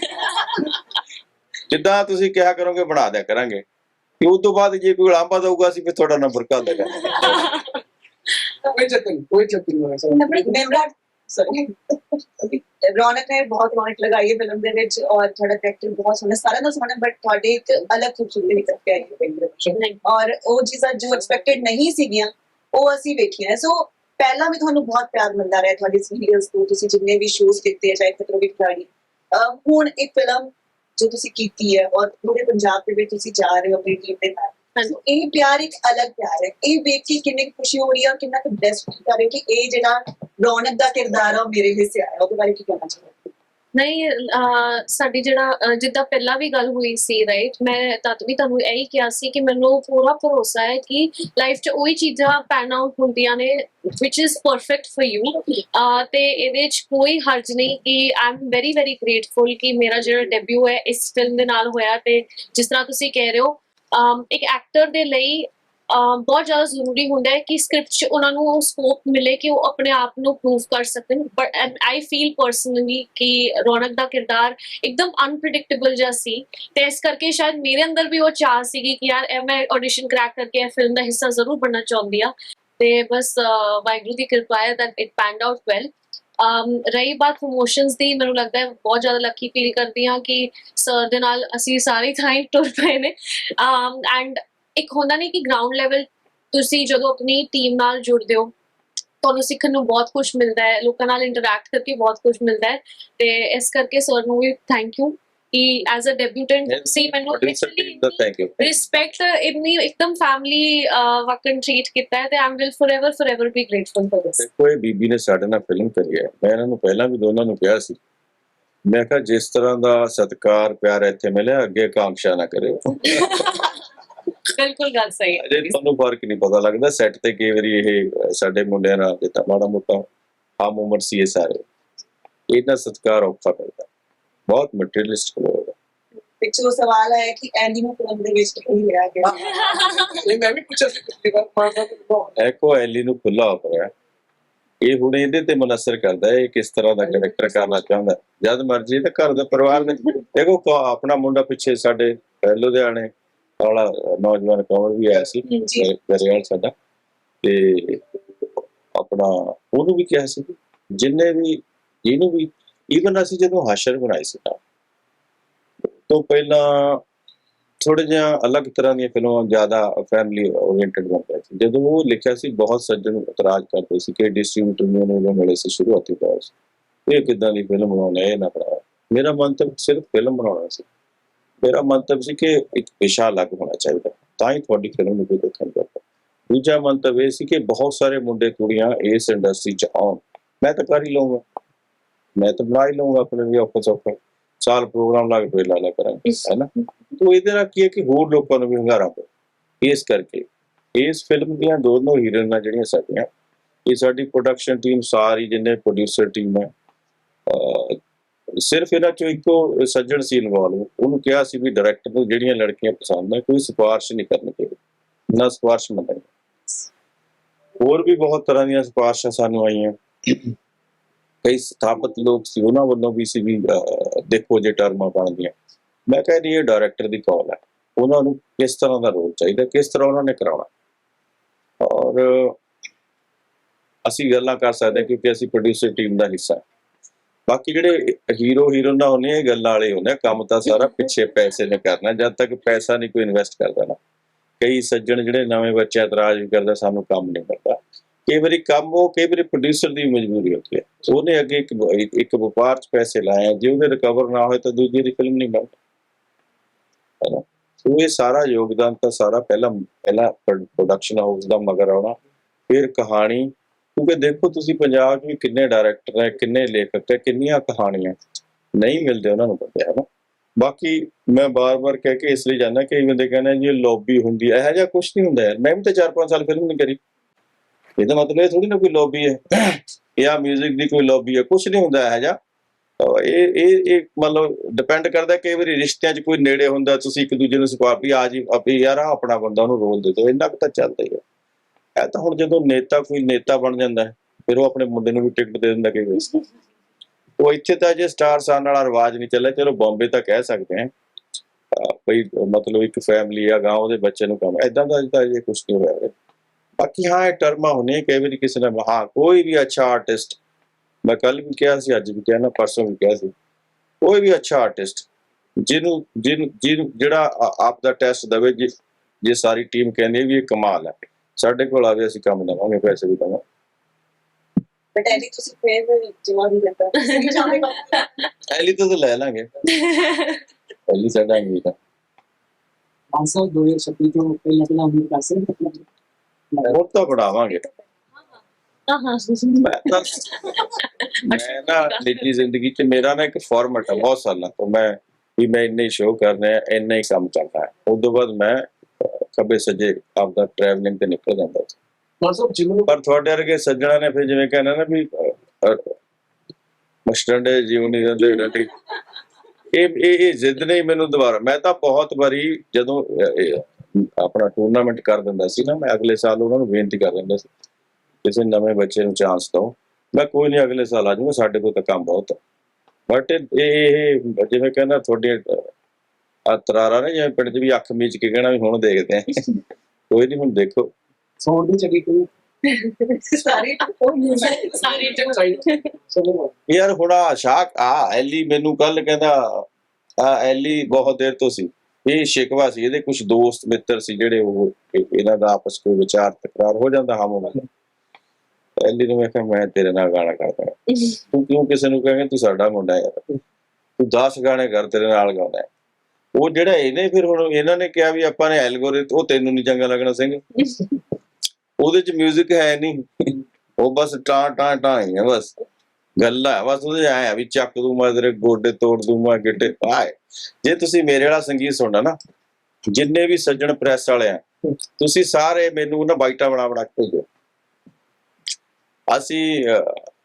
ਜਿੱਦਾਂ ਤੁਸੀਂ ਕਿਹਾ ਕਰੋਗੇ ਬਣਾ ਦਿਆ ਕਰਾਂਗੇ। ਕਿ ਉਸ ਤੋਂ ਬਾਅਦ ਜੇ ਕੋਈ ਲਾਂਬਾ ਦਊਗਾ ਅਸੀਂ ਫਿਰ ਤੁਹਾਡਾ ਨੰਬਰ ਕਰ ਦੇਗਾ ਕੋਈ ਚੱਕਰ ਕੋਈ ਚੱਕਰ ਨਹੀਂ ਸਰ ਰੌਣਕ ਨੇ ਬਹੁਤ ਰੌਣਕ ਲਗਾਈ ਹੈ ਫਿਲਮ ਦੇ ਵਿੱਚ ਔਰ ਤੁਹਾਡਾ ਕਰੈਕਟਰ ਬਹੁਤ ਸੋਹਣਾ ਸਾਰਾ ਦਾ ਸੋਹਣਾ ਬਟ ਤੁਹਾਡੇ ਇੱਕ ਅਲੱਗ ਖੂਬਸੂਰਤੀ ਨਿਕਲ ਕੇ ਆਈ ਹੈ ਔਰ ਉਹ ਚੀਜ਼ਾਂ ਜੋ ਐਕਸਪੈਕਟਡ ਨਹੀਂ ਸੀਗੀਆਂ ਉਹ ਅਸੀਂ ਵੇਖੀਆਂ ਸੋ ਪਹਿਲਾਂ ਵੀ ਤੁਹਾਨੂੰ ਬਹੁਤ ਪਿਆਰ ਮਿਲਦਾ ਰਿਹਾ ਤੁਹਾਡੀ ਸੀਰੀਅਲਸ ਤੋਂ ਤੁਸੀਂ ਜਿੰਨੇ ਵੀ ਸ਼ੋਜ਼ ਕੀਤੇ ਆ, ਚਾਹੇ ਖਤਰੋਂ ਖਿਲਾੜੀ ਅਹ ਹੁਣ ਇੱਕ ਫਿਲਮ ਜੋ ਤੁਸੀਂ ਕੀਤੀ ਹੈ ਔਰ ਪੂਰੇ ਪੰਜਾਬ ਦੇ ਵਿੱਚ ਤੁਸੀਂ ਜਾ ਰਹੇ ਹੋ ਆਪਣੀ ਟੀਮ ਦੇ ਨਾਲ। ਸੋ ਇਹ ਪਿਆਰ ਇੱਕ ਅਲੱਗ ਪਿਆਰ ਹੈ। ਇਹ ਵੇਖ ਕੇ ਕਿੰਨੀ ਖੁਸ਼ੀ ਹੋ ਰਹੀ ਹੈ ਕਿੰਨਾ ਕੁ ਬੈਸਟ ਫੀਲ ਕਰ ਰਹੇ ਕਿ ਇਹ ਜਿਹੜਾ ਰੌਣਕ ਦਾ ਕਿਰਦਾਰ ਆ ਉਹ ਮੇਰੇ ਹਿੱਸੇ ਆਇਆ ਉਹਦੇ ਬਾਰੇ ਕੀ ਕਹਿਣਾ ਚਾਹੁੰਦੇ ਨਹੀਂ ਸਾਡੀ ਜਿਹੜਾ ਜਿੱਦਾਂ ਪਹਿਲਾਂ ਵੀ ਗੱਲ ਹੋਈ ਸੀ ਰਾਈਟ ਮੈਂ ਤਦ ਵੀ ਤੁਹਾਨੂੰ ਇਹੀ ਕਿਹਾ ਸੀ ਕਿ ਮੈਨੂੰ ਪੂਰਾ ਭਰੋਸਾ ਹੈ ਕਿ ਲਾਈਫ 'ਚ ਉਹੀ ਚੀਜ਼ਾਂ ਪੈਨ ਆਊਟ ਹੁੰਦੀਆਂ ਨੇ ਵਿਚ ਇਜ਼ ਪਰਫੈਕਟ ਫॉर ਯੂ ਤੇ ਇਹਦੇ 'ਚ ਕੋਈ ਹਰਜ ਨਹੀਂ ਕਿ I am very very grateful ਕਿ ਮੇਰਾ ਜਿਹੜਾ ਡੈਬਿਊ ਹੈ ਇਸ ਫਿਲਮ ਦੇ ਨਾਲ ਹੋਇਆ ਤੇ ਜਿਸ ਤਰ੍ਹਾਂ ਤੁਸੀਂ ਕਹਿ ਰਹੇ ਹੋ ਇੱਕ ਐਕਟਰ ਦੇ ਲਈ ਬਹੁਤ ਜ਼ਿਆਦਾ ਜ਼ਰੂਰੀ ਹੁੰਦਾ ਹੈ ਕਿ ਸਕ੍ਰਿਪਟ 'ਚ ਉਹਨਾਂ ਨੂੰ ਉਹ ਸਕੋਪ ਮਿਲੇ ਕਿ ਉਹ ਆਪਣੇ ਆਪ ਨੂੰ ਪ੍ਰੂਵ ਕਰ ਸਕਣ। ਬਟ ਆਈ ਫੀਲ ਪਰਸਨਲੀ ਕਿ ਰੌਣਕ ਦਾ ਕਿਰਦਾਰ ਇੱਕਦਮ ਅਨਪ੍ਰੈਡਿਕਟੇਬਲ ਜਿਹਾ ਸੀ। ਤੇ ਇਸ ਕਰਕੇ ਸ਼ਾਇਦ ਮੇਰੇ ਅੰਦਰ ਵੀ ਉਹ ਚਾਹ ਸੀਗੀ ਕਿ ਯਾਰ ਇਹ ਮੈਂ ਆਡੀਸ਼ਨ ਕ੍ਰੈਕ ਕਰਕੇ ਇਹ ਫਿਲਮ ਦਾ ਹਿੱਸਾ ਜ਼ਰੂਰ ਬਣਨਾ ਚਾਹੁੰਦੀ ਆ ਤੇ ਬਸ ਵਾਹਿਗੁਰੂ ਦੀ ਕਿਰਪਾ ਹੈ that it panned out well ਰਹੀ ਬਾਤ ਪ੍ਰੋਮੋਸ਼ਨਸ ਦੀ, ਮੈਨੂੰ ਲੱਗਦਾ ਹੈ ਬਹੁਤ ਜ਼ਿਆਦਾ ਲੱਕੀ ਫੀਲ ਕਰਦੀ ਹਾਂ ਕਿ ਸਰ ਦੇ ਨਾਲ ਅਸੀਂ ਸਾਰੀ ਥਾਂ ਹੀ ਟੁਰ ਪਏ ਨੇ। ਐਂਡ ਇੱਕ ਹੁੰਦਾ ਨਹੀਂ ਕਿ ਗਰਾਊਂਡ ਲੈਵਲ ਤੁਸੀਂ ਜਦੋਂ ਆਪਣੀ ਟੀਮ ਨਾਲ ਜੁੜਦੇ ਹੋ, ਤੁਹਾਨੂੰ ਸਿੱਖਣ ਨੂੰ ਬਹੁਤ ਕੁਝ ਮਿਲਦਾ ਹੈ, ਲੋਕਾਂ ਨਾਲ ਇੰਟਰੈਕਟ ਕਰਕੇ ਬਹੁਤ ਕੁਝ ਮਿਲਦਾ ਹੈ। ਤੇ ਇਸ ਕਰਕੇ ਸਰ ਨੂੰ ਵੀ ਥੈਂਕ ਯੂ ਕਿ ਐਜ਼ ਅ ਡੈਬਿਊਟੈਂਟ ਸੀ ਮੈਨੂੰ ਰਿਸਪੈਕਟ ਇਤਨੀ ਇੱਕਦਮ ਫੈਮਿਲੀ ਵਕਨ ਟ੍ਰੀਟ ਕੀਤਾ ਹੈ ਤੇ I will forever forever be grateful for this ਇਹ ਬੀਬੀ ਨੇ ਸਾਡੇ ਨਾਲ ਫਿਲਮ ਕਰੀ ਹੈ। ਮੈਂ ਇਹਨਾਂ ਨੂੰ ਪਹਿਲਾਂ ਵੀ ਦੋਨਾਂ ਨੂੰ ਕਿਹਾ ਸੀ। ਮੈਂ ਕਿਹਾ ਜਿਸ ਤਰ੍ਹਾਂ ਦਾ ਸਤਿਕਾਰ ਪਿਆਰ ਇੱਥੇ ਮਿਲਿਆ ਅੱਗੇ ਕਾਂਕਸ਼ਾ ਨਾ ਕਰਿਓ। ਬਿਲਕੁਲ ਗੱਲ ਸਹੀ ਹੈ। ਅਜੇ ਤੁਹਾਨੂੰ ਫ਼ਰਕ ਨਹੀਂ ਪਤਾ ਲੱਗਦਾ। ਸੈੱਟ ਤੇ ਕਈ ਵਾਰੀ ਇਹ ਸਾਡੇ ਮੁੰਡਿਆਂ ਨਾਲ ਜਿੱਦਾਂ ਮਾੜਾ ਮੋਟਾ ਆਮ ਉਮਰ ਸੀ ਇਹ ਸਾਰੇ। ਇਹਨਾਂ ਸਤਿਕਾਰ ਔਖਾ ਪੈਂਦਾ ਬਹੁਤ ਮਟੀਰੀਅਲਿਸਟ ਲੋਕ ਆ। ਪਿੱਛੋਂ ਸਵਾਲ ਆਇਆ ਕਿ ਐਂਡੀ ਨੂੰ ਫਿਲਮ ਦੇ ਵਿੱਚ ਕਿਉਂ ਲਿਆ ਗਿਆ ਇਹ ਮੈਂ ਵੀ ਪੁੱਛਿਆ ਸੀ ਪਿਛਲੀ ਵਾਰ ਸਾਹਿਬ ਨੂੰ ਐਕੋ ਐਲੀ ਨੂੰ ਖੁੱਲਾ ਹੋ ਰਿਹਾ ਇਹ ਹੁਣ ਇਹਦੇ ਤੇ ਮਨਸਰ ਕਰਦਾ ਹੈ ਇਹ ਕਿਸ ਤਰ੍ਹਾਂ ਦਾ ਕੈਰੈਕਟਰ ਕਰਨਾ ਚਾਹੁੰਦਾ ਹੈ। ਜਦ ਮਰਜ਼ੀ ਤੇ ਘਰ ਦੇ ਪਰਿਵਾਰ ਨੇ ਦੇਖੋ ਕ- ਆਪਣਾ ਮੁੰਡਾ ਪਿੱਛੇ ਸਾਡੇ ਲੁਧਿਆਣੇ ਵਾਲਾ ਨੌਜਵਾਨ ਕੌਣ ਵੀ ਆਇਆ ਸੀ। ਗਰੇਵਾਲ ਸਾਡਾ ਤੇ ਆਪਣਾ ਉਹਨੂੰ ਵੀ ਕਿਹਾ ਸੀ ਜਿੰਨੇ ਵੀ ਇਹਨੂੰ ਵੀ ਈਵਨ ਅਸੀਂ ਜਦੋਂ ਹਾਸ਼ਰ ਬਣਾਈ ਸੀ ਨਾ ਤੋਂ ਪਹਿਲਾਂ ਥੋੜੇ ਜਿਹਾ ਅਲੱਗ ਤਰ੍ਹਾਂ ਦੀਆਂ ਫਿਲਮਾਂ ਜ਼ਿਆਦਾ ਫੈਮਿਲੀ ਓਰੀਐਂਟਡ ਬਣਦੀਆਂ ਸੀ। ਜਦੋਂ ਉਹ ਲਿਖਿਆ ਸੀ, ਬਹੁਤ ਸੱਜਣ ਇਤਰਾਜ਼ ਕਰਦੇ ਸੀ ਕਿ ਡਿਸਟ੍ਰੀਬਿਊਟਰ ਨੂੰ ਉਹਨੂੰ ਮਿਲੇ ਸੀ ਸ਼ੁਰੂਆਤੀ ਦੌਰ 'ਚ ਇਹ ਕਿਦਾਂ ਦੀ ਫਿਲਮ ਬਣਾਉਣਾ ਇਹ ਨਾ ਬਣਾਇਆ। ਮੇਰਾ ਮੰਤਵ ਸਿਰਫ ਫਿਲਮ ਬਣਾਉਣਾ ਸੀ। ਮੇਰਾ ਮੰਤਵ ਸੀ ਕਿ ਇੱਕ ਪੇਸ਼ਾ ਅਲੱਗ ਹੋਣਾ ਚਾਹੀਦਾ। ਤਾਂ ਹੀ ਤੁਹਾਡੀ ਫਿਲਮ ਨੂੰ ਕੋਈ ਦੇਖਣ ਕਰਦਾ ਦੂਜਾ ਮੰਤਵ ਇਹ ਸੀ ਕਿ ਬਹੁਤ ਸਾਰੇ ਮੁੰਡੇ, ਕੁੜੀਆਂ ਇਸ ਇੰਡਸਟਰੀ 'ਚ ਆਉਣ। ਮੈਂ ਤਾਂ ਕਰ ਹੀ ਲਊਂਗਾ। ਮੈਂ ਤਾਂ ਬਣਾ ਹੀ ਲਊਂਗਾ ਆਪਣੇ ਵੀ ਆਫਿਸ ਆਫਿਸ ਸਾਲ ਪ੍ਰੋਗਰਾਮ ਲਾ ਕੇ ਕੋਈ ਲਾ ਲਿਆ ਕਰਾਂਗੇ ਹੈ ਨਾ? ਤੋ ਇਹਦੇ ਨਾਲ ਕੀ ਹੈ ਕਿ ਹੋਰ ਲੋਕਾਂ ਨੂੰ ਵੀ ਹੰਗਾਰਾ ਪਏ ਇਸ ਕਰਕੇ ਇਸ ਫਿਲਮ ਦੀਆਂ ਦੋਨੋਂ ਹੀਰੋਇਨਾਂ ਜਿਹੜੀਆਂ ਸਾਡੀਆਂ ਇਹ ਸਾਡੀ ਪ੍ਰੋਡਕਸ਼ਨ ਟੀਮ ਸਾਰੀ ਜਿੰਨੇ ਪ੍ਰੋਡਿਊਸਰ ਟੀਮ ਹੈ ਸਿਰਫ ਇਹਨਾਂ ਚੋਂ ਇੱਕੋ ਸੱਜਣ ਸੀ ਇਨਵੋਲਵ ਉਹਨੂੰ ਕਿਹਾ ਸੀ ਵੀ ਡਾਇਰੈਕਟਰ ਨੂੰ ਜਿਹੜੀਆਂ ਲੜਕੀਆਂ ਪਸੰਦ ਹੈ ਕੋਈ ਸਿਫਾਰਿਸ਼ ਨਹੀਂ ਕਰਨੀ ਚਾਹੀਦੀ ਨਾ ਸਿਫਾਰਿਸ਼ ਮੰਗਣੀ ਹੋਰ ਵੀ ਬਹੁਤ ਤਰ੍ਹਾਂ ਦੀਆਂ ਸਿਫਾਰਿਸ਼ਾਂ ਸਾਨੂੰ ਆਈਆਂ। ਕਈ ਸਥਾਪਿਤ ਲੋਕ ਸੀ ਉਹਨਾਂ ਵੱਲੋਂ ਵੀ ਸੀ ਵੀ ਦੇਖੋ ਜੇ ਟਰਮਾਂ ਬਣਦੀਆਂ। ਮੈਂ ਕਹਿੰਦੀ ਇਹ ਡਾਇਰੈਕਟਰ ਦੀ ਕਾਲ ਹੈ। ਉਹਨਾਂ ਨੂੰ ਕਿਸ ਤਰ੍ਹਾਂ ਦਾ ਰੋਲ ਚਾਹੀਦਾ ਕਿਸ ਤਰ੍ਹਾਂ ਉਹਨਾਂ ਨੇ ਕਰਾਉਣਾ। ਔਰ ਅਸੀਂ ਗੱਲਾਂ ਕਰ ਸਕਦੇ ਹਾਂ ਕਿਉਂਕਿ ਅਸੀਂ ਪ੍ਰੋਡਿਊਸਰ ਟੀਮ ਦਾ ਹਿੱਸਾ ਹਾਂ। ਬਾਕੀ ਜਿਹੜੇ ਹੀਰੋ ਹੀਰੋਇਨਾਂ ਹੁੰਦੇ ਇਹ ਗੱਲਾਂ ਵਾਲੇ ਹੁੰਦੇ ਆ, ਕੰਮ ਤਾਂ ਸਾਰਾ ਪਿੱਛੇ ਪੈਸੇ ਨੇ ਕਰਨਾ ਜਦ ਤੱਕ ਪੈਸਾ ਨਹੀਂ ਕੋਈ ਇਨਵੈਸਟ ਕਰਦਾ ਨਾ। ਕਈ ਸੱਜਣ ਜਿਹੜੇ ਨਵੇਂ ਬੱਚੇ ਇਤਰਾਜ਼ ਵੀ ਕਰਦਾ ਸਾਨੂੰ ਕੰਮ ਨਹੀਂ ਮਿਲਦਾ। ਕਈ ਵਾਰੀ ਕੰਮ ਉਹ ਕਈ ਵਾਰੀ ਪ੍ਰੋਡਿਊਸਰ ਦੀ ਮਜਬੂਰੀ ਹੁੰਦੀ ਹੈ। ਉਹਨੇ ਅੱਗੇ ਇੱਕ ਇੱਕ ਵਪਾਰ 'ਚ ਪੈਸੇ ਲਾਏ ਆ, ਜੇ ਉਹਦੇ ਰਿਕਵਰ ਨਾ ਹੋਏ ਤਾਂ ਦੂਜੀ ਦੀ ਫਿਲਮ ਨਹੀਂ ਬਣਦੀ। ਹੈ ਨਾ? ਸੋ ਇਹ ਸਾਰਾ ਯੋਗਦਾਨ ਤਾਂ ਸਾਰਾ ਪਹਿਲਾਂ ਪਹਿਲਾਂ ਪ੍ਰੋਡਕਸ਼ਨ ਹਾਊਸ ਦਾ ਮਗਰ ਆਉਣਾ। ਫਿਰ ਕਹਾਣੀ। ਕਿਉਂਕਿ ਦੇਖੋ ਤੁਸੀਂ ਪੰਜਾਬ 'ਚ ਵੀ ਕਿੰਨੇ ਡਾਇਰੈਕਟਰ ਹੈ ਕਿੰਨੇ ਲੇਖਕ ਹੈ ਕਿੰਨੀਆਂ ਕਹਾਣੀਆਂ। ਨਹੀਂ ਮਿਲਦੇ ਉਹਨਾਂ ਨੂੰ ਪਤਾ ਹੈ ਨਾ? ਬਾਕੀ ਮੈਂ ਬਾਰ-ਬਾਰ ਕਹਿ ਕੇ ਇਸ ਲਈ ਜਾਣਾ ਕਿ ਬੰਦੇ ਕਹਿੰਦੇ ਜੀ ਲੌਬੀ ਹੁੰਦੀ ਹੈ। ਇਹੋ ਜਿਹਾ ਕੁਝ ਨਹੀਂ ਹੁੰਦਾ ਯਾਰ। ਮੈਂ ਵੀ ਤਾਂ 4-5 ਸਾਲ ਫਿਲਮ ਨਹੀਂ ਕਰੀ। ਇਹਦਾ ਮਤਲਬ ਇਹ ਥੋੜੀ ਨਾ ਕੋਈ ਲੌਬੀ ਹੈ। ਜਾਂ 뮤직 ਦੀ ਕੋਈ ਲੌਬੀ ਹੈ ਕੁਝ ਨਹੀਂ ਹੁੰਦਾ ਇਹੋ ਜਿਹਾ। ਇਹ ਇਹ ਇਹ ਮਤਲਬ ਡਿਪੈਂਡ ਕਰਦਾ ਕਈ ਵਾਰੀ ਰਿਸ਼ਤਿਆਂ 'ਚ ਕੋਈ ਨੇੜੇ ਹੁੰਦਾ, ਤੁਸੀਂ ਇੱਕ ਦੂਜੇ ਨੂੰ ਸਿਫਾਰ ਵੀ ਆ ਜੀ, ਆਪੀ ਯਾਰ ਆਹ ਆਪਣਾ ਬੰਦਾ, ਉਹਨੂੰ ਰੋਲ ਦੇ ਦਿਓ। ਇੰਨਾ ਕੁ ਤਾਂ ਚੱਲਦਾ ਹੀ ਹੈ। ਇਹ ਤਾਂ ਹੁਣ ਜਦੋਂ ਨੇਤਾ ਕੋਈ ਨੇਤਾ ਬਣ ਜਾਂਦਾ ਹੈ, ਫਿਰ ਉਹ ਆਪਣੇ ਮੁੰਡੇ ਨੂੰ ਵੀ ਟਿਕਟ ਦੇ ਦਿੰਦਾ ਕਈ ਵਾਰੀ। ਉਹ ਇੱਥੇ ਤਾਂ ਜੇ ਸਟਾਰ ਸਾਨ ਵਾਲਾ ਰਿਵਾਜ ਨਹੀਂ ਚੱਲਿਆ, ਚਲੋ ਬੰਬੇ ਤਾਂ ਕਹਿ ਸਕਦੇ ਹਾਂ। ਅਹ ਮਤਲਬ ਇੱਕ ਫੈਮਿਲੀ ਆ ਗਾਂ ਉਹਦੇ ਬੱਚੇ ਨੂੰ ਕੰਮ ਐਦਾਂ ਦਾ ਤਾਂ ਇਹ ਕੁਝ ਨਹੀਂ ਹੋਇਆ। ਬਾਕੀ ਹਾਂ ਇਹ ਟਰਮਾਂ ਹੁੰਦੀਆਂ ਕਈ ਵਾਰੀ ਕਿਸੇ ਨੇ ਹਾਂ ਕੋਈ ਵੀ ਅੱਛਾ ਆਰਟਿਸਟ ਮੈਂ ਕੱਲ ਵੀ ਕਿਹਾ ਸੀ ਅੱਜ ਵੀ ਕਿਹਾ ਨਾ ਪਰਸੋਂ ਵੀ ਕਿਹਾ ਸੀ ਕੋਈ ਵੀ ਅੱਛਾ ਆਰਟਿਸਟ ਜਿਹਨੂੰ ਜਿਹਨੂੰ ਜਿਹੜਾ ਆਪ ਦਾ ਟੈਸਟ ਦਵੇ ਜੇ ਜੇ ਸਾਰੀ ਟੀਮ ਕਹਿੰਦੀ ਵੀ ਇਹ ਕਮਾਲ ਹੈ ਸਾਡੇ ਕੋਲ ਆਵੇ ਅਸੀਂ ਕੰਮ ਦੇਵਾਂਗੇ ਪੈਸੇ ਵੀ ਦੇਵਾਂਗੇ। ਬਟ ਐਲੀ ਤੁਸੀਂ ਫੇਰ ਜਮਾ ਨਹੀਂ ਲੈਂਦਾ ਪਹਿਲੀ ਤਾਂ ਲੈ ਲਾਂਗੇ। ਪਹਿਲੀ ਸਾਡਾ ਅੰਗੀਠ ਆਂਸਰ 2026 ਤੋਂ ਪਹਿਲਾਂ ਪਹਿਲਾਂ ਉਮੀਦ ਕਰ ਸਕਦੇ ਹਾਂ ਹੋਰ ਤਾਂ ਬਣਾਵਾਂਗੇ ਹਾਂ ਹਾਂ ਮੈਂ ਤਾਂ ਮੈਂ ਨਾ ਨਿੱਜੀ ਜ਼ਿੰਦਗੀ 'ਚ ਮੇਰਾ ਨਾ ਇੱਕ ਫਾਰਮੈਟ ਹੈ ਬਹੁਤ ਸਾਲਾਂ ਤੋਂ ਮੈਂ ਵੀ ਮੈਂ ਇੰਨੇ ਸ਼ੋਅ ਕਰਨੇ ਆ ਇੰਨਾ ਹੀ ਕੰਮ ਚੱਲਦਾ ਹੈ ਉਸ ਤੋਂ ਬਾਅਦ ਮੈਂ ਖੱਬੇ ਸੱਜੇ ਆਪਦਾ ਟਰੈਵਲਿੰਗ ਤੇ ਨਿਕਲ ਜਾਂਦਾ ਸੀ ਮਤਲਬ ਪਰ ਤੁਹਾਡੇ ਵਰਗੇ ਸੱਜਣਾ ਨੇ ਫਿਰ ਜਿਵੇਂ ਕਹਿੰਦਾ ਨਾ ਵੀ ਮਸਟਰਡੇ ਜੀਵਨੀ ਦੇ ਡੱਟੀ ਇਹ ਇਹ ਇਹ ਜ਼ਿੱਦ ਨਹੀਂ ਮੈਨੂੰ ਦੁਬਾਰਾ ਮੈਂ ਤਾਂ ਬਹੁਤ ਵਾਰੀ ਜਦੋਂ ਆਪਣਾ ਟੂਰਨਾਮੈਂਟ ਕਰ ਦਿੰਦਾ ਸੀ ਨਾ ਮੈਂ ਅਗਲੇ ਸਾਲ ਉਹਨਾਂ ਨੂੰ ਬੇਨਤੀ ਕਰ ਦਿੰਦਾ ਸੀ ਕਿਸੇ ਨਵੇਂ ਬੱਚੇ ਨੂੰ ਚਾਂਸ ਦਿਓ। ਮੈਂ ਕੋਈ ਨਹੀਂ ਅਗਲੇ ਸਾਲ ਆ ਜਾਊਂਗਾ ਸਾਡੇ ਕੋਲ ਤਾਂ ਕੰਮ ਬਹੁਤ ਹੈ ਬਟ ਇਹ ਜਿਵੇਂ ਕਹਿੰਦਾ ਤੁਹਾਡੇ ਆ ਤਰਾਰਾ ਨੇ ਜਿਵੇਂ ਪਿੰਡ 'ਚ ਵੀ ਅੱਖ ਮੀਚ ਕੇ ਕਹਿਣਾ ਵੀ ਹੁਣ ਦੇਖਦੇ ਆ। ਕੋਈ ਨਹੀਂ ਹੁਣ ਦੇਖੋ। ਸੌਣ ਦੀ ਚੱਲੀ ਕੋਈ। ਸਾਰੀ ਚਲੋ ਯਾਰ ਆ ਸ਼ਾਕ ਆ ਐਲੀ ਮੈਨੂੰ ਕੱਲ ਕਹਿੰਦਾ ਆ ਐਲੀ ਬਹੁਤ ਦੇਰ ਤੋਂ ਸੀ। ਇਹ ਸ਼ਿਕਵਾ ਸੀ, ਇਹਦੇ ਕੁਝ ਦੋਸਤ ਮਿੱਤਰ ਸੀ ਜਿਹੜੇ ਉਹ ਇਹਨਾਂ ਦਾ ਆਪਸ ਕੋਈ ਵਿਚਾਰ ਤਕਰਾਰ ਹੋ ਜਾਂਦਾ ਹਮ ਉਹਨਾਂ ਦਾ ਐਲੀ ਨੂੰ ਮੈਂ ਕਿਹਾ, ਮੈਂ ਤੇਰੇ ਨਾਲ ਗਾਣਾ ਕਰਦਾ ਤੂੰ ਕਿਉਂ ਕਿਸੇ ਨੂੰ ਕਹੇਂਗਾ, ਤੂੰ ਸਾਡਾ ਮੁੰਡਾ ਯਾਰ ਤੂੰ 10 ਗਾਣੇ ਕਰ, ਤੇਰੇ ਨਾਲ ਗਾਉਣਾ ਉਹ ਜਿਹੜਾ ਇਹਨੇ ਫਿਰ ਹੁਣ ਇਹਨਾਂ ਨੇ ਕਿਹਾ ਵੀ ਆਪਾਂ ਨੇ ਐਲਗੋਰਿਥਮ ਉਹ ਤੈਨੂੰ ਨਹੀਂ ਚੰਗਾ ਲੱਗਣਾ ਸਿੰਘ। ਉਹਦੇ ਚ 뮤직 ਹੈ ਨਹੀਂ ਉਹ ਬਸ ਟਾਂ ਟਾਂ ਟਾਂ ਹੀ ਹੈ ਬਸ। ਗੱਲਾਂ ਹੈ ਬਸ ਉਹਦੇ ਆਇਆ ਵੀ ਚੱਕ ਦੂੰ ਮੈਂ ਤੇਰੇ ਗੋਡੇ ਤੋੜ ਦੂੰ ਮੈਂ ਗਿੱਟੇ ਆਏ। ਜੇ ਤੁਸੀਂ ਮੇਰੇ ਵਾਲਾ ਸੰਗੀਤ ਸੁਣਨਾ ਨਾ ਜਿੰਨੇ ਵੀ ਸੱਜਣ ਪ੍ਰੈਸ ਵਾਲੇ ਆ ਤੁਸੀਂ ਸਾਰੇ ਮੈਨੂੰ ਨਾ ਬਾਈਟਾਂ ਬਣਾ ਬਣਾ ਕੇ ਭੇਜੋ। ਅਸੀਂ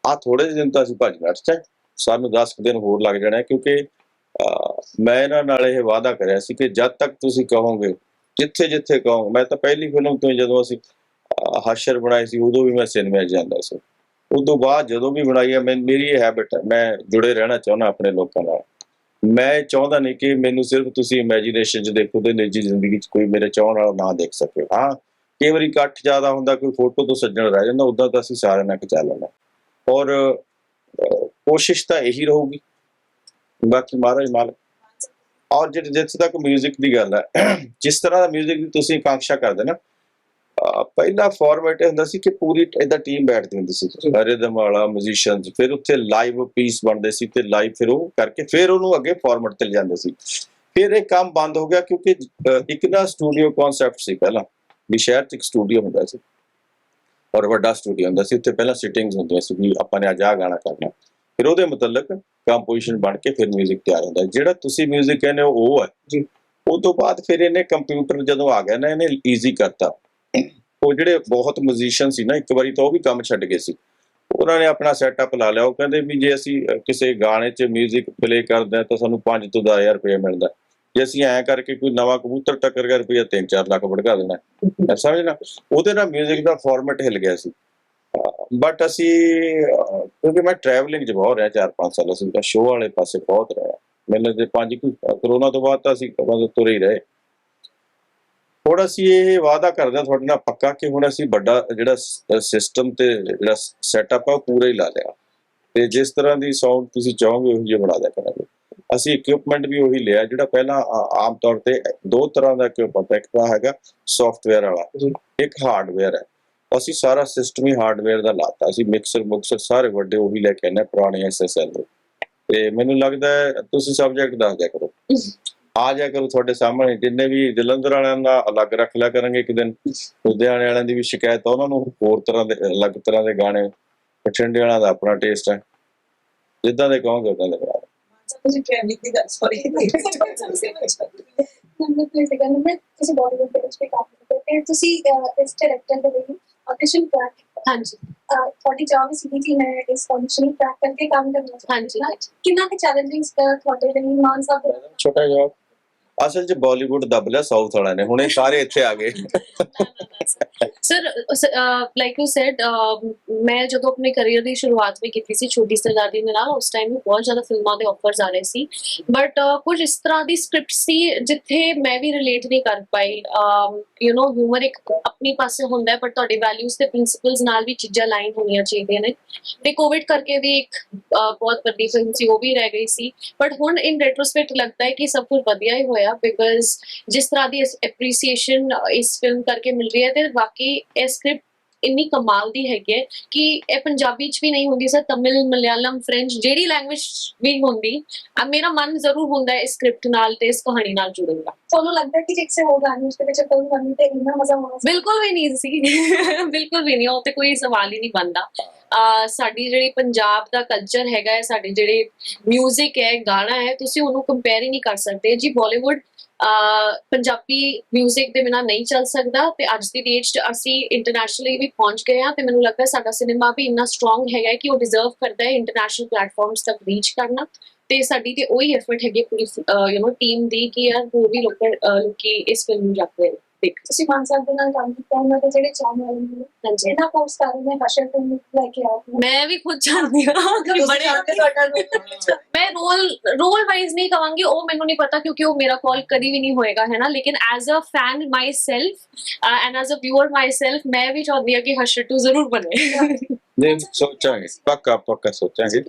ਆ ਥੋੜੇ ਦਿਨ ਤਾਂ ਅਸੀਂ ਭੱਜ ਨੱਠ ਚ ਸਾਨੂੰ 10 ਕੁ ਦਿਨ ਹੋਰ ਲੱਗ ਜਾਣਾ ਕਿਉਂਕਿ ਅਹ, ਮੈਂ ਇਹਨਾਂ ਨਾਲ ਇਹ ਵਾਅਦਾ ਕਰਿਆ ਸੀ ਕਿ ਜਦ ਤੱਕ ਤੁਸੀਂ ਕਹੋਗੇ ਜਿੱਥੇ ਜਿੱਥੇ ਕਹੋ ਮੈਂ ਤਾਂ ਪਹਿਲੀ ਫਿਲਮ ਤੋਂ ਹੀ ਜਦੋਂ ਅਸੀਂ ਹਸ਼ਰ ਹਾਸ਼ਰ ਬਣਾਈ ਸੀ ਉਦੋਂ ਵੀ ਮੈਂ ਸਿਨੇਮਾ ਜਾਂਦਾ ਸੀ। ਉਸ ਤੋਂ ਬਾਅਦ ਜਦੋਂ ਵੀ ਬਣਾਈ ਹੈ ਮੇਰੀ ਇਹ ਹੈਬਿਟ ਹੈ, ਮੈਂ ਜੁੜੇ ਰਹਿਣਾ ਚਾਹੁੰਦਾ ਆਪਣੇ ਲੋਕਾਂ ਨਾਲ। ਮੈਂ ਚਾਹੁੰਦਾ ਨਹੀਂ ਕਿ ਮੈਨੂੰ ਸਿਰਫ ਤੁਸੀਂ ਇਮੇਜਿਨੇਸ਼ਨ 'ਚ ਦੇਖੋ ਤੇ ਨਿੱਜੀ ਜ਼ਿੰਦਗੀ 'ਚ ਕੋਈ ਮੇਰੇ ਚਾਹਣ ਨਾਲ ਨਾ ਦੇਖ ਸਕੇ। ਹਾਂ, ਕਈ ਵਾਰੀ ਇਕੱਠ ਜ਼ਿਆਦਾ ਹੁੰਦਾ, ਕੋਈ ਫੋਟੋ ਤੋਂ ਸੱਜਣ ਰਹਿ ਜਾਂਦਾ ਉਦਾਂ ਤਾਂ ਅਸੀਂ ਸਾਰਿਆਂ ਨਾਲ ਖਿਚਾ ਲੈਣਾ ਔਰ ਕੋਸ਼ਿਸ਼ ਤਾਂ ਇਹੀ ਰਹੂਗੀ। ਬਾਕੀ ਮਹਾਰਾਜ ਮਾਲਕ। ਔਰ ਜਿਹੜੇ ਜਿੱਥੇ ਤੱਕ 뮤직 ਦੀ ਗੱਲ ਹੈ, ਜਿਸ ਤਰ੍ਹਾਂ ਦਾ 뮤직 ਦੀ ਤੁਸੀਂ ਕਾਂਖਸ਼ਾ ਕਰਦੇ ਨਾ ਪਹਿਲਾ ਫਾਰਮੈਟ ਇਹ ਹੁੰਦਾ ਸੀ ਕਿ ਪੂਰੀ ਇਹਦਾ ਟੀਮ ਬੈਠਦੀ ਹੁੰਦੀ ਸੀ ਰਿਦਮ ਵਾਲਾ ਮਿਊਜ਼ੀਸ਼ੀਅਨਸ ਫਿਰ ਉੱਥੇ ਲਾਈਵ ਪੀਸ ਬਣਦੇ ਸੀ ਤੇ ਲਾਈਵ ਫਿਰ ਉਹ ਕਰਕੇ ਫਿਰ ਉਹਨੂੰ ਅੱਗੇ ਫਾਰਮੈਟ ਤੇ ਲਿਜਾਂਦੇ ਸੀ ਫਿਰ ਇਹ ਕੰਮ ਬੰਦ ਹੋ ਗਿਆ ਕਿਉਂਕਿ ਅਹ, ਇੱਕ ਨਾ ਸਟੂਡੀਓ ਕਨਸੈਪਟ ਸੀ ਪਹਿਲਾਂ ਵੀ ਸ਼ਹਿਰ 'ਚ ਇੱਕ ਸਟੂਡੀਓ ਹੁੰਦਾ ਸੀ ਔਰ ਵੱਡਾ ਸਟੂਡੀਓ ਹੁੰਦਾ ਸੀ ਉੱਥੇ ਪਹਿਲਾਂ ਸਿਟਿੰਗਸ ਹੁੰਦੀਆਂ ਸੀ ਵੀ ਆਪਾਂ ਨੇ ਅੱਜ ਆਹ ਗਾਣਾ ਕਰਨਾ ਫਿਰ ਉਹਦੇ ਮੁਤਲਕ ਕੰਪੋਜੀਸ਼ਨ ਬਣ ਕੇ ਫਿਰ 뮤직 ਤਿਆਰ ਹੁੰਦਾ ਹੈ। ਜਿਹੜਾ ਤੁਸੀਂ 뮤직 ਕਹਿੰਦੇ ਹੋ ਉਹ ਹੈ ਜੀ। ਉਹ ਤੋਂ ਬਾਅਦ ਫਿਰ ਇਹਨੇ ਕੰਪਿਊਟਰ ਜਦੋਂ ਆ ਗਿਆ ਨਾ ਇਹਨੇ ਈਜ਼ੀ ਕਰਤਾ ਉਹ ਜਿਹੜੇ ਬਹੁਤ ਮਿਊਜ਼ੀਸ਼ੀਅਨ ਸੀ ਨਾ ਇੱਕ ਵਾਰੀ ਤਾਂ ਉਹ ਵੀ ਕੰਮ ਛੱਡ ਗਏ ਸੀ ਉਹਨਾਂ ਨੇ ਆਪਣਾ ਸੈਟਅਪ ਲਾ ਲਿਆ ਉਹ ਕਹਿੰਦੇ ਵੀ ਜੇ ਅਸੀਂ ਅਹ, ਕਿਸੇ ਗਾਣੇ 'ਚ 뮤직 ਪਲੇ ਕਰਦੇ ਹਾਂ ਤਾਂ ਸਾਨੂੰ 5 ਤੋਂ 10000 ਰੁਪਏ ਮਿਲਦਾ ਜੇ ਅਸੀਂ ਐਂ ਕਰਕੇ ਕੋਈ ਨਵਾਂ ਕਬੂਤਰ ਟੱਕਰ ਗਿਆ ਰੁਪਏ 3-4 ਲੱਖ ਵੜਗਾ ਦੇਣਾ ਹੈ ਸਮਝਣਾ ਉਹਦੇ ਨਾਲ 뮤직 ਦਾ ਫਾਰਮੈਟ ਹਿੱਲ ਗਿਆ ਸੀ ਬਟ ਅਸੀਂ ਅਹ, ਕਿਉਂਕਿ ਮੈਂ ਟਰੈਵਲਿੰਗ 'ਚ ਬਹੁਤ ਰਿਹਾ 4-5 ਸਾਲ ਅਸੀਂ ਤਾਂ ਸ਼ੋਅ ਵਾਲੇ ਪਾਸੇ ਬਹੁਤ ਰਿਹਾ ਮੈਨੂੰ ਤੇ ਪੰਜ ਕੁ ਕਰੋਨਾ ਤੋਂ ਬਾਅਦ ਤਾਂ ਅਸੀਂ ਬਸ ਤੁਰੇ ਹੀ ਰਹੇ ਹੁਣ ਅਸੀਂ ਇਹ ਵਾਅਦਾ ਕਰਦੇ ਹਾਂ ਤੁਹਾਡੇ ਨਾਲ ਪੱਕਾ ਕਿ ਹੁਣ ਅਸੀਂ ਵੱਡਾ ਜਿਹੜਾ ਸਿਸਟਮ ਤੇ ਜਿਹੜਾ ਸੈਟਅਪ ਆ ਉਹ ਪੂਰਾ ਹੀ ਲਾ ਲਿਆ। ਤੇ ਜਿਸ ਤਰ੍ਹਾਂ ਦੀ ਸਾਊਂਡ ਤੁਸੀਂ ਚਾਹੋਗੇ ਉਹ ਜਿਹੀ ਬਣਾ ਦਿਆ ਕਰਾਂਗੇ। ਅਸੀਂ ਇਕਵਿਪਮੈਂਟ ਵੀ ਉਹੀ ਲਿਆ ਜਿਹੜਾ ਪਹਿਲਾਂ ਆਮ ਤੌਰ ਤੇ ਦੋ ਤਰ੍ਹਾਂ ਦਾ ਇਕਵਿਪਮੈਂਟ ਇੱਕ ਤਾਂ ਹੈਗਾ ਸੌਫਟਵੇਅਰ ਵਾਲਾ। ਇੱਕ ਹਾਰਡਵੇਅਰ ਹੈ। ਅਸੀਂ ਸਾਰਾ ਸਿਸਟਮ ਹੀ ਹਾਰਡਵੇਅਰ ਦਾ ਲਾਤਾ। ਅਸੀਂ ਮਿਕਸਰ ਮੁਕਸਰ ਸਾਰੇ ਵੱਡੇ ਉਹੀ ਲੈ ਕੇ ਆਨੇ ਪੁਰਾਣੇ ਐਸਐਸਐਲ ਦੇ। ਤੇ ਮੈਨੂੰ ਲੱਗਦਾ ਤੁਸੀਂ ਸਬਜੈਕਟ ਦੱਸ ਦਿਆ ਕਰੋ। ਆ ਜਾ ਕਰੋ ਤੁਹਾਡੇ ਸਾਹਮਣੇ ਜਿੰਨੇ ਵੀ ਜਲੰਧਰ ਵਾਲਿਆਂ ਦਾ ਅਲੱਗ ਰੱਖ ਲਿਆ ਕਰਾਂਗੇ ਇੱਕ ਦਿਨ। ਲੁਧਿਆਣੇ ਵਾਲਿਆਂ ਦੀ ਵੀ ਸ਼ਿਕਾਇਤ ਆ ਉਹਨਾਂ ਨੂੰ ਹੋਰ ਤਰ੍ਹਾਂ ਦੇ ਅਲੱਗ ਤਰ੍ਹਾਂ ਦੇ ਗਾਣੇ ਬਠਿੰਡੇ ਵਾਲਿਆਂ ਦਾ ਆਪਣਾ ਟੇਸਟ ਹੈ ਜਿੱਦਾਂ ਦੇ ਕਹੋਗੇ ਉਦਾਂ ਦੇ ਬਣਾ ਤੁਸੀਂ ਟ੍ਰੈਵਲਿੰਗ ਦੀ ਗੱਲ ਸੌਰੀ ਨੰਬਰ ਪਲੀਜ਼ ਅਗਰ ਮੈਂ ਤੁਸੀਂ ਬਾਲੀਵੁੱਡ ਦੇ ਵਿੱਚ ਵੀ ਕੰਮ ਕਰਦੇ ਤੇ ਤੁਸੀਂ ਇਸ ਡਾਇਰੈਕਟਰ ਦੇ ਲਈ ਆਡੀਸ਼ਨ ਕਰ ਹਾਂਜੀ। ਤੁਹਾਡੀ ਜੌਬ ਸੀ ਕਿ ਮੈਂ ਇਸ ਆਡੀਸ਼ਨ ਕ੍ਰੈਕ ਕਰਕੇ ਕੰਮ ਕਰਨਾ ਹਾਂਜੀ। ਹਾਂ ਕਿੰਨਾ ਕੁ ਚੈਲੰਜਿੰਗ ਤੁਹਾਡੇ ਲਈ ਮਾਨ ਸਾਹਿਬ ਦੇ? ਛੋਟਾ ਜਿਹਾ ਅਸਲ 'ਚ ਬਾਲੀਵੁੱਡ ਦੱਬ ਲਿਆ ਸਾਊਥ ਵਾਲਿਆਂ ਨੇ, ਹੁਣੇ ਸਾਰੇ ਇੱਥੇ ਆ ਗਏ। ਸਰ ਲਾਈਕ ਯੂ ਸੈਡ ਮੈਂ ਜਦੋਂ ਆਪਣੇ ਕੈਰੀਅਰ ਦੀ ਸ਼ੁਰੂਆਤ ਵੀ ਕੀਤੀ ਸੀ ਛੋਟੀ ਸਰਦਾਰੀ ਦੇ ਨਾਲ ਉਸ ਟਾਈਮ ਬਹੁਤ ਜ਼ਿਆਦਾ ਫਿਲਮਾਂ ਦੇ ਆਫਰਸ ਆ ਰਹੇ ਸੀ। ਬਟ ਕੁਝ ਇਸ ਤਰ੍ਹਾਂ ਦੀ ਸਕ੍ਰਿਪਟ ਸੀ ਜਿੱਥੇ ਮੈਂ ਵੀ ਰਿਲੇਟ ਨਹੀਂ ਕਰ ਪਾਈ। ਯੂ نو ਹਿਊਮਰ ਇੱਕ ਆਪਣੀ ਪਾਸੇ ਹੁੰਦਾ ਹੈ ਪਰ ਤੁਹਾਡੇ ਵੈਲਿਊਜ਼ ਤੇ ਪ੍ਰਿੰਸੀਪਲਸ ਨਾਲ ਵੀ ਚੀਜ਼ਾਂ ਲਾਈਨ ਹੋਣੀਆਂ ਚਾਹੀਦੀਆਂ ਨੇ। ਤੇ ਕੋਵਿਡ ਕਰਕੇ ਵੀ ਇੱਕ ਬਹੁਤ ਵੱਡੀ ਫਿਲਮ ਸੀ, ਉਹ ਵੀ ਰਹਿ ਗਈ ਸੀ। ਬਟ ਹੁਣ ਇਨ ਰੈਟਰੋਸਪੈਕਟ ਲੱਗਦਾ ਹੈ ਕਿ ਸਭ ਕੁਝ ਵਧੀਆ ਹੀ ਹੋਇਆ ਬਿਕਾਜ਼ ਜਿਸ ਤਰ੍ਹਾਂ ਦੀ ਐਪਰੀਸੀਏਸ਼ਨ ਇਸ ਫਿਲਮ ਕਰਕੇ ਮਿਲ ਰਹੀ ਹੈ ਤੇ ਬਾਕੀ ਇਹ ਸਕ੍ਰਿਪਟ ਇੰਨੀ ਕਮਾਲ ਦੀ ਹੈਗੀ ਹੈ ਕਿ ਇਹ ਪੰਜਾਬੀ ਚ ਵੀ ਨਹੀਂ ਹੁੰਦੀ ਸਰ ਤਮਿਲ ਮਲਿਆਲਮ ਫ੍ਰੈਂਚ ਜਿਹੜੀ ਲੈਂਗੁਏਜ ਵੀ ਹੁੰਦੀ ਆ ਮੇਰਾ ਮਨ ਜ਼ਰੂਰ ਹੁੰਦਾ ਹੈ ਇਸ ਸਕ੍ਰਿਪਟ ਨਾਲ ਤੇ ਇਸ ਕਹਾਣੀ ਨਾਲ ਜੁੜਨ ਦਾ। ਤੁਹਾਨੂੰ ਲੱਗਦਾ ਕਿ ਜਿੱਥੇ ਉਹ ਗਾਣੇ ਉਸ ਦੇ ਵਿੱਚ ਕੋਈ ਮੰਨੀ ਤੇ ਇੰਨਾ ਮਜ਼ਾ ਆਉਣਾ ਸੀ ਬਿਲਕੁਲ ਵੀ ਨਹੀਂ ਸੀ। ਬਿਲਕੁਲ ਵੀ ਨਹੀਂ ਉਹ ਤੇ ਕੋਈ ਸਵਾਲ ਹੀ ਨਹੀਂ ਬਣਦਾ। ਆ ਸਾਡੀ ਜਿਹੜੀ ਪੰਜਾਬ ਦਾ ਕਲਚਰ ਹੈਗਾ ਹੈ ਸਾਡੇ ਜਿਹੜੇ 뮤직 ਹੈ ਗਾਣਾ ਹੈ ਤੁਸੀਂ ਉਹਨੂੰ ਕੰਪੇਅਰ ਹੀ ਨਹੀਂ ਕਰ ਸਕਦੇ। ਜੀ ਬਾਲੀਵੁੱਡ ਪੰਜਾਬੀ 뮤직 ਦੇ ਬਿਨਾ ਨਹੀਂ ਚੱਲ ਸਕਦਾ ਤੇ ਅੱਜ ਦੀ ਡੇਟ 'ਚ ਅਸੀਂ ਇੰਟਰਨੈਸ਼ਨਲੀ ਵੀ ਪਹੁੰਚ ਗਏ ਹਾਂ ਤੇ ਮੈਨੂੰ ਲੱਗਦਾ ਹੈ ਸਾਡਾ ਸਿਨੇਮਾ ਵੀ ਇੰਨਾ ਸਟਰੋਂਗ ਹੈਗਾ ਹੈ ਕਿ ਉਹ ਡਿਜ਼ਰਵ ਕਰਦਾ ਹੈ ਇੰਟਰਨੈਸ਼ਨਲ ਪਲੇਟਫਾਰਮਸ ਤੱਕ ਰੀਚ ਕਰਨਾ ਤੇ ਸਾਡੀ ਤੇ ਉਹੀ ਐਫਰਟ ਹੈਗੀ ਪੂਰੀ ਯੂ نو ਟੀਮ ਦੀ ਕਿ ਯਾਰ ਹੋਰ ਵੀ ਲੋਕ ਅਹ, ਲੋਕੀ ਇਸ ਫਿਲਮ ਨੂੰ ਜਾ ਕੇ ਦੇਖ ਤੁਸੀਂ ਮਾਨ ਸਾਹਿਬ ਦੇ ਨਾਲ ਕੰਮ ਕੀਤਾ ਉਹਨਾਂ ਦੇ ਜਿਹੜੇ ਚਾਹਣ ਵਾਲੇ ਨੇ ਹਾਂਜੀ ਇਹਨਾਂ ਕੋਰਸ ਕਰ ਰਹੇ ਹਸ਼ਰ ਤੋਂ ਲੈ ਕੇ ਆਓ ਮੈਂ ਵੀ ਖੁਦ ਚਾਹੁੰਦੀ ਹਾਂ ਕਿ ਬੜੇ ਮੈਂ ਰੋਲ ਰੋਲ ਵਾਈਜ਼ ਨਹੀਂ ਕਹਾਂਗੀ ਉਹ ਮੈਨੂੰ ਨਹੀਂ ਪਤਾ ਕਿਉਂਕਿ ਉਹ ਮੇਰਾ ਕਾਲ ਕਦੀ ਵੀ ਨਹੀਂ ਹੋਏਗਾ ਹੈ ਨਾ ਲੇਕਿਨ as a fan myself and as a viewer myself ਮੈਂ ਵੀ ਚਾਹੁੰਦੀ ਹਾਂ ਕਿ ਹਸ਼ਰ ਟੂ ਜ਼ਰੂਰ ਬਣੇ ਨਹੀਂ ਸੋਚਾਂਗੇ ਪੱਕਾ ਪੱਕਾ ਸੋਚਾਂਗੇ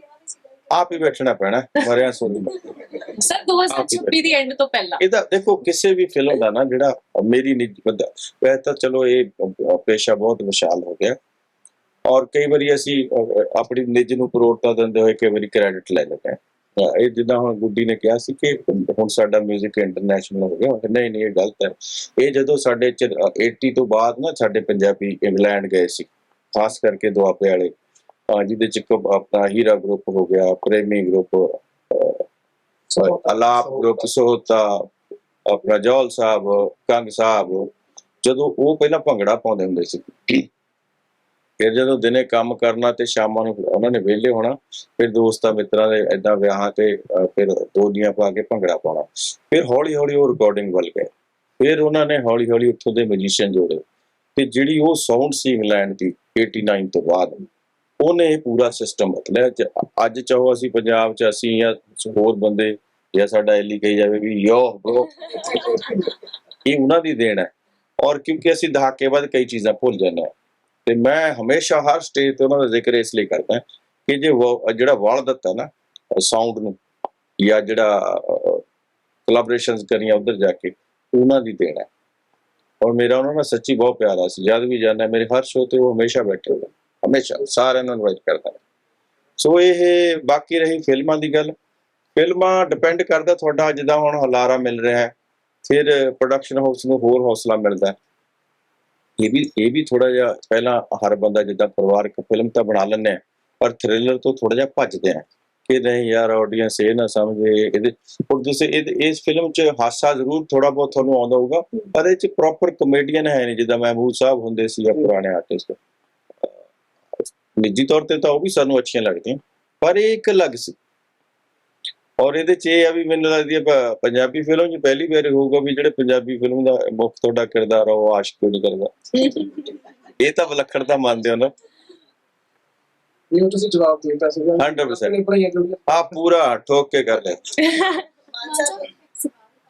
ਆਪ ਹੀ ਬੈਠਣਾ ਪੈਣਾ ਮਰਿਆ ਸੋਨੀ ਸਰ 2026 ਦੀ ਐਂਡ ਤੋਂ ਪਹਿਲਾਂ। ਇਹਦਾ ਦੇਖੋ ਕਿਸੇ ਵੀ ਫਿਲਮ ਦਾ ਨਾ ਜਿਹੜਾ ਮੇਰੀ ਵੈਸੇ ਤਾਂ ਚਲੋ ਇਹ ਪੇਸ਼ਾ ਬਹੁਤ ਵਿਸ਼ਾਲ ਹੋ ਗਿਆ। ਔਰ ਕਈ ਵਾਰੀ ਅਸੀਂ ਆਪਣੀ ਨਿੱਜ ਨੂੰ ਪ੍ਰੋੜਤਾ ਦਿੰਦੇ ਹੋਏ ਕਈ ਵਾਰੀ ਕ੍ਰੈਡਿਟ ਲੈ ਲੈਂਦੇ ਹਾਂ। ਇਹ ਜਿੱਦਾਂ ਹੁਣ ਗੁੱਡੀ ਨੇ ਕਿਹਾ ਸੀ ਕਿ ਹੁਣ ਸਾਡਾ 뮤직 ਇੰਟਰਨੈਸ਼ਨਲ ਹੋ ਗਿਆ। ਨਹੀਂ ਨਹੀਂ ਇਹ ਗਲਤ ਹੈ। ਇਹ ਜਦੋਂ ਸਾਡੇ ਚ 80 ਤੋਂ ਬਾਅਦ ਨਾ ਸਾਡੇ ਪੰਜਾਬੀ ਇੰਗਲੈਂਡ ਗਏ ਸੀ ਖਾਸ ਕਰਕੇ ਦੁਆਬੇ ਵਾਲੇ ਜਿਹਦੇ ਚ ਇੱਕ ਆਪਣਾ ਹੀਰਾ ਗਰੁੱਪ ਹੋ ਗਿਆ ਪ੍ਰੇਮੀ ਗਰੁੱਪ ਅਲਾਪ ਗਰੁੱਪ ਸੋਹਤਾ ਆਪਣਾ ਜੌਲ ਸਾਹਿਬ ਕੰਗ ਸਾਹਿਬ ਜਦੋਂ ਉਹ ਪਹਿਲਾਂ ਭੰਗੜਾ ਪਾਉਂਦੇ ਹੁੰਦੇ ਸੀ। ਫਿਰ ਜਦੋਂ ਦਿਨੇ ਕੰਮ ਕਰਨਾ ਤੇ ਸ਼ਾਮਾਂ ਨੂੰ ਉਹਨਾਂ ਨੇ ਵਿਹਲੇ ਹੋਣਾ ਫਿਰ ਦੋਸਤਾਂ ਮਿੱਤਰਾਂ ਦੇ ਐਦਾਂ ਵਿਆਹਾਂ ਤੇ ਫਿਰ ਦੋਲੀਆਂ ਪਾ ਕੇ ਭੰਗੜਾ ਪਾਉਣਾ। ਫਿਰ ਹੌਲੀ ਹੌਲੀ ਉਹ ਰਿਕਾਰਡਿੰਗ ਵੱਲ ਗਏ। ਫਿਰ ਉਹਨਾਂ ਨੇ ਹੌਲੀ ਹੌਲੀ ਉੱਥੋਂ ਦੇ ਮੈਜੀਸ਼ੀਅਨ ਜੋੜੇ। ਤੇ ਜਿਹੜੀ ਉਹ ਸਾਊਂਡ ਸੀ ਇੰਗਲੈਂਡ ਦੀ 89 ਤੋਂ ਬਾਅਦ। ਉਹਨੇ ਇਹ ਪੂਰਾ ਸਿਸਟਮ ਬਦਲਿਆ ਜ- ਅੱਜ ਚਾਹੋ ਅਸੀਂ ਪੰਜਾਬ 'ਚ ਅਸੀਂ ਜਾਂ ਹੋਰ ਬੰਦੇ ਜਾਂ ਸਾਡਾ ਐਲੀ ਕਹੀ ਜਾਵੇ ਵੀ ਯੋ bro ਇਹ ਉਹਨਾਂ ਦੀ ਦੇਣ ਹੈ। ਔਰ ਕਿਉਂਕਿ ਅਸੀਂ ਦਹਾਕੇ ਬਾਅਦ ਕਈ ਚੀਜ਼ਾਂ ਭੁੱਲ ਜਾਂਦੇ ਹਾਂ। ਤੇ ਮੈਂ ਹਮੇਸ਼ਾ ਹਰ ਸਟੇਜ ਤੇ ਉਹਨਾਂ ਦਾ ਜ਼ਿਕਰ ਇਸ ਲਈ ਕਰਦਾ ਕਿ ਜੇ ਉਹ- ਜਿਹੜਾ ਵਾਲ ਦਿੱਤਾ ਨਾ ਸਾਊਂਡ ਨੂੰ, ਜਾਂ ਜਿਹੜਾ ਕੋਲੈਬੋਰੇਸ਼ਨਸ ਕਰੀਆਂ ਉਧਰ ਜਾ ਕੇ, ਉਹਨਾਂ ਦੀ ਦੇਣ ਹੈ। ਔਰ ਮੇਰਾ ਉਹਨਾਂ ਨਾਲ ਸੱਚੀ ਬਹੁਤ ਪਿਆਰ ਆ ਸੀ ਜਦ ਵੀ ਜਾਂਦਾ ਮੇਰੇ ਹਰ ਸ਼ੋਅ ਤੇ ਉਹ ਹਮੇਸ਼ਾ ਬੈਠੇ ਹੋਏ ਹਮੇਸ਼ਾ, ਸਾਰਿਆਂ ਨੂੰ ਇਨਵਾਈਟ ਕਰਦਾ ਸੋ ਇਹ ਬਾਕੀ ਰਹੀ ਫਿਲਮਾਂ ਦੀ ਗੱਲ। ਫਿਲਮਾਂ ਡਿਪੈਂਡ ਕਰਦਾ ਤੁਹਾਡਾ, ਜਿੱਦਾਂ ਹੁਣ ਹਲਾਰਾ ਮਿਲ ਰਿਹਾ ਹੈ, ਫਿਰ ਪ੍ਰੋਡਕਸ਼ਨ ਹਾਊਸ ਨੂੰ ਹੋਰ ਹੌਸਲਾ ਮਿਲਦਾ ਇਹ ਵੀ ਇਹ ਵੀ ਥੋੜਾ ਜਿਹਾ ਪਹਿਲਾਂ ਹਰ ਬੰਦਾ ਜਿੱਦਾਂ ਪਰਿਵਾਰਕ ਫਿਲਮ ਤਾਂ ਬਣਾ ਲੈਂਦੇ ਆ ਪਰ ਥ੍ਰਿਲਰ ਤੋਂ ਥੋੜਾ ਜਿਹਾ ਭੱਜਦੇ ਆ ਕਿ ਨਹੀਂ ਯਾਰ ਆਡੀਅנס ਇਹ ਨਾ ਸਮਝੇ, ਇਹਦੇ ਹੁਣ ਤੁਸੀਂ ਇਹਦੇ- ਇਸ ਫਿਲਮ 'ਚ ਹਾਸਾ ਜ਼ਰੂਰ ਥੋੜਾ ਬਹੁਤ ਤੁਹਾਨੂੰ ਆਉਂਦਾ ਹੋਊਗਾ, ਪਰ ਇਹ 'ਚ ਪ੍ਰੋਪਰ ਕਮੇਡੀਅਨ ਹੈ ਨਹੀਂ, ਜਿੱਦਾਂ ਮਹਿਮੂਦ ਸਾਹਿਬ ਹੁੰਦੇ ਸੀ ਜਾਂ ਪੁਰਾਣੇ ਆਰਟਿਸਟ ਨਿੱਜੀ ਤੌਰ ਤੇ ਤਾਂ ਉਹ ਵੀ ਸਾਨੂੰ ਅੱਛੀਆਂ ਲੱਗਦੀਆਂ ਪਰ ਇਹ ਇੱਕ ਅਲੱਗ ਸੀ। ਔਰ ਇਹਦੇ 'ਚ ਇਹ ਆ ਵੀ ਮੈਨੂੰ ਲੱਗਦੀ ਹੈ ਪੰਜਾਬੀ ਫਿਲਮ 'ਚ ਪਹਿਲੀ ਵਾਰ ਹੋਊਗਾ ਵੀ ਜਿਹੜੇ ਪੰਜਾਬੀ ਫਿਲਮ ਦਾ ਮੁੱਖ ਤੁਹਾਡਾ ਕਿਰਦਾਰ ਆ ਉਹ ਆਸ਼ਕ ਨਹੀਂ ਕਰਦਾ। ਇਹ ਤਾਂ ਵਿਲੱਖਣਤਾ ਮੰਨਦੇ ਹੋ ਨਾ। ਇਹ ਤੁਸੀਂ ਜਵਾਬ ਦੇ ਦਿੱਤਾ ਸੀਗਾ 100% ਆਪਣੀ ਪੜ੍ਹਾਈਆਂ ਜਿਹੜੀਆਂ ਆ ਪੂਰਾ ਠੋਕ ਕੇ ਕਰ ਲੈ।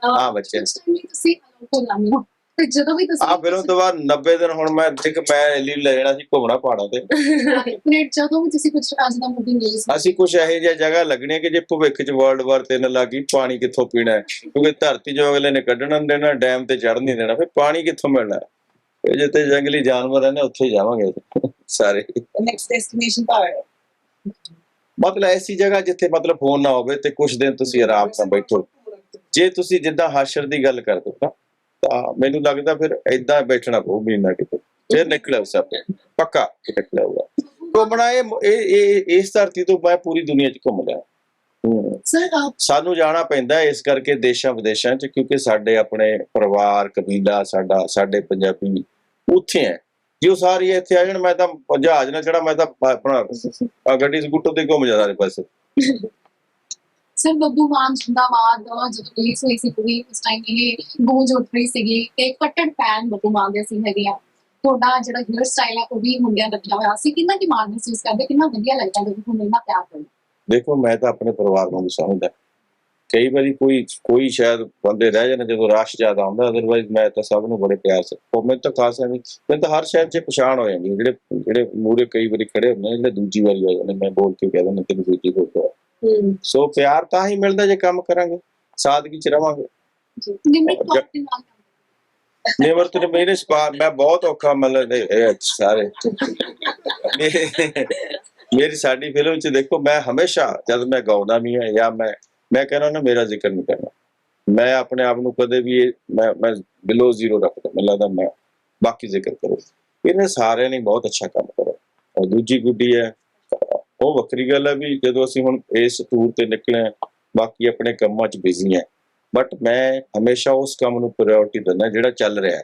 ਹਾਂ ਬੱਚੇ ਤੁਸੀਂ ਅਲੋਪ ਹੋ ਜਾਂਦੇ ਹੋ ਤੇ ਜਦੋਂ ਵੀ ਤੁਸੀਂ ਆ ਫਿਲਮ ਤੋਂ ਬਾਅਦ 90 ਦਿਨ ਹੁਣ ਮੈਂ ਦੇਖ ਮੈਂ ਲੀਵ ਲੈ ਜਾਣਾ ਸੀ ਘੁੰਮਣਾ ਪਹਾੜਾਂ ਤੇ। ਫਿਰ ਜਦੋਂ ਵੀ ਤੁਸੀਂ ਕੁਝ ਅੱਜ ਦਾ ਮੂਵੀ ਰਿਲੀਜ਼ ਅਸੀਂ ਕੁਝ ਇਹੋ ਜਿਹੀਆਂ ਜਗ੍ਹਾ ਲੱਗਣੀਆਂ ਕਿ ਜੇ ਭਵਿੱਖ 'ਚ ਵਰਲਡ ਵਾਰ 3 ਲੱਗੀ ਪਾਣੀ ਕਿੱਥੋਂ ਪੀਣਾ ਹੈ? ਕਿਉਂਕਿ ਧਰਤੀ ਜੋ ਅਗਲੇ ਨੇ ਕੱਢਣ ਨਹੀਂ ਦੇਣਾ ਡੈਮ ਤੇ ਚੜ੍ਹਨ ਨਹੀਂ ਦੇਣਾ ਫਿਰ ਪਾਣੀ ਕਿੱਥੋਂ ਮਿਲਣਾ? ਇਹ ਜਿੱਥੇ ਜੰਗਲੀ ਜਾਨਵਰ ਹਨ ਉੱਥੇ ਹੀ ਜਾਵਾਂਗੇ ਸਾਰੇ। ਨੈਕਸਟ ਡੈਸਟੀਨੇਸ਼ਨ ਪਹਾੜ ਮਤਲਬ ਐਸੀ ਜਗ੍ਹਾ ਜਿੱਥੇ ਮਤਲਬ ਫੋਨ ਨਾ ਹੋਵੇ ਤੇ ਕੁਝ ਦਿਨ ਤੁਸੀਂ ਆਰਾਮ ਨਾਲ ਬੈਠੋ। ਜੇ ਤੁਸੀਂ ਜਿੱਦਾਂ ਹਾਸ਼ਰ ਦੀ ਗੱਲ ਕਰਦੇ ਹੋ ਤਾਂ ਮੈਨੂੰ ਲੱਗਦਾ ਫਿਰ ਐਦਾਂ ਬੈਠਣਾ ਪਊ ਮਹੀਨਾ ਕਿਤੇ ਫਿਰ ਨਿਕਲਿਆ ਸਭ ਪੱਕਾ ਨਿਕਲਿਆ ਹੋਊਗਾ। ਘੁੰਮਣਾ ਇਹ ਇਹ ਇਸ ਧਰਤੀ ਤੋਂ ਮੈਂ ਪੂਰੀ ਦੁਨੀਆ 'ਚ ਘੁੰਮ ਲਿਆ। ਸਾਨੂੰ ਜਾਣਾ ਪੈਂਦਾ ਇਸ ਕਰਕੇ ਦੇਸ਼ਾਂ ਵਿਦੇਸ਼ਾਂ 'ਚ ਕਿਉਂਕਿ ਸਾਡੇ ਆਪਣੇ ਪਰਿਵਾਰ ਕਬੀਲਾ ਸਾਡਾ ਸਾਡੇ ਪੰਜਾਬੀ ਉੱਥੇ ਹੈ। ਜੇ ਉਹ ਸਾਰੇ ਇੱਥੇ ਆ ਜਾਣ ਮੈਂ ਤਾਂ ਜਹਾਜ਼ ਨਾਲ ਚੜਾ ਮੈਂ ਤਾਂ ਆਪਣਾ ਗੱਡੀ ਸਕੂਟਰ ਤੇ ਘੁੰਮ ਜਾਂਦਾ ਸਾਰੇ ਪਾਸੇ ਸਰ, ਬੱਬੂ ਮਾਨ ਜਿੰਦਾਬਾਦ ਜਦੋਂ ਰਿਲੀਜ਼ ਹੋਈ ਸੀ ਪੂਰੀ ਉਸ ਟਾਈਮ ਇਹ ਗੂੰਜ ਉੱਠ ਰਹੀ ਸੀਗੀ ਤੇ ਕੱਟੜ ਫੈਨ ਬੱਬੂ ਮਾਨ ਦੇ ਸੀ ਹੈਗੇ ਆ ਤੁਹਾਡਾ ਜਿਹੜਾ ਹੇਅਰ ਸਟਾਈਲ ਹੈ ਉਹ ਵੀ ਮੁੰਡਿਆਂ ਦਾ ਹੋਇਆ ਸੀ। ਕਿੰਨਾ ਡਿਮਾਂਡ ਮਹਿਸੂਸ ਕਰਦੇ, ਕਿੰਨਾ ਵਧੀਆ ਲੱਗਦਾ ਜਦੋਂ ਤੁਹਾਨੂੰ ਇੰਨਾ ਪਿਆਰ ਕਰਦੇ? ਦੇਖੋ, ਮੈਂ ਤਾਂ ਆਪਣੇ ਪਰਿਵਾਰ ਨੂੰ ਵੀ ਸਮਝਦਾ। ਕਈ ਵਾਰੀ ਕੋਈ ਕੋਈ ਸ਼ਾਇਦ ਬੰਦੇ ਰਹਿ ਜਾਂਦੇ, ਜਦੋਂ ਰਸ਼ ਜ਼ਿਆਦਾ ਆਉਂਦਾ ਅਦਰਵਾਈਜ਼ ਮੈਂ ਤਾਂ ਸਭ ਨੂੰ ਬੜੇ ਪਿਆਰ ਸੇ, ਉਹ ਮੈਨੂੰ ਤਾਂ ਖਾਸ ਹੈ ਨਹੀਂ ਤਾਂ ਹਰ ਸ਼ਹਿਰ 'ਚ ਪਛਾਣ ਹੋ ਜਾਂਦੀ, ਜਿਹੜੇ ਜਿਹੜੇ ਮੂਰੇ ਕਈ ਵਾਰੀ ਖੜੇ ਹੁੰਦੇ ਨੇ ਦੂਜੀ ਵਾਰੀ ਆ ਜਾਂਦੇ ਮੈਂ ਬੋਲ ਕੇ ਕਹਿ ਦਿੰਦਾ, ਤੈਨੂੰ ਦੂਜੀ ਫੋਟੋ ਸੋ ਪਿਆਰ ਤਾਂ ਹੀ ਮਿਲਦਾ ਜੇ ਕੰਮ ਕਰਾਂਗੇ ਸਾਦਗੀ 'ਚ ਰਵਾਂਗੇ। ਨਿਮਰਤ ਕੌਰ ਦੇ ਨਾਲ ਨਿਮਰਤ ਨੇ ਮੇਰੇ ਸਪਾ ਮੈਂ ਬਹੁਤ ਔਖਾ ਮਤਲਬ ਇਹ ਸਾਰੇ। ਮੇਰੇ- ਸਾਡੀ ਫਿਲਮ 'ਚ ਦੇਖੋ ਮੈਂ ਹਮੇਸ਼ਾ ਜਦ ਮੈਂ ਗਾਉਂਦਾ ਵੀ ਹਾਂ ਜਾਂ ਮੈਂ ਮੈਂ ਕਹਿੰਦਾ ਨਾ ਮੇਰਾ ਜ਼ਿਕਰ ਨਹੀਂ ਕਰਨਾ। ਮੈਂ ਆਪਣੇ ਆਪ ਨੂੰ ਕਦੇ ਵੀ ਮੈਂ ਮੈਂ ਬਿਲੋ ਜ਼ੀਰੋ ਰੱਖਦਾ ਮੈਨੂੰ ਲੱਗਦਾ ਮੈਂ ਬਾਕੀ ਜ਼ਿਕਰ ਕਰੋ ਇਹਨੇ ਸਾਰਿਆਂ ਨੇ ਬਹੁਤ ਅੱਛਾ ਕੰਮ ਕਰਿਆ। ਔਰ ਦੂਜੀ ਗੁੱਡੀ ਹੈ ਉਹ ਵੱਖਰੀ ਗੱਲ ਹੈ ਵੀ ਜਦੋਂ ਅਸੀਂ ਹੁਣ ਇਸ ਟੂਰ ਤੇ ਨਿਕਲੇ ਹਾਂ, ਬਾਕੀ ਆਪਣੇ ਕੰਮਾਂ 'ਚ ਬਿਜ਼ੀ ਹੈ। ਬਟ ਮੈਂ ਹਮੇਸ਼ਾ ਉਸ ਕੰਮ ਨੂੰ ਪ੍ਰਾਇੋਰਟੀ ਦਿੰਦਾ ਜਿਹੜਾ ਚੱਲ ਰਿਹਾ। ਹੈ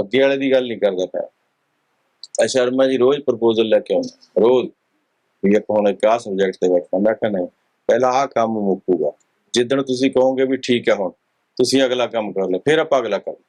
ਅੱਗੇ ਵਾਲੇ ਦੀ ਗੱਲ ਨਹੀਂ ਕਰਦਾ ਪਿਆ। ਸ਼ਰਮਾ ਜੀ ਰੋਜ਼ ਪ੍ਰਪੋਜ਼ਲ ਲੈ ਕੇ ਆਉਂਦਾ ਰੋਜ਼। ਵੀ ਆਪਾਂ ਹੁਣ ਇੱਕ ਆਹ ਸਬਜੈਕਟ ਤੇ ਬੈਠਣਾ ਮੈਂ ਕਹਿੰਦਾ ਪਹਿਲਾਂ ਆਹ ਕੰਮ ਮੁੱਕੂਗਾ। ਜਿੱਦਣ ਤੁਸੀਂ ਕਹੋਗੇ ਵੀ ਠੀਕ ਹੈ ਹੁਣ ਤੁਸੀਂ ਅਗਲਾ ਕੰਮ ਕਰ ਲਓ ਫਿਰ ਆਪਾਂ ਅਗਲਾ ਕਰ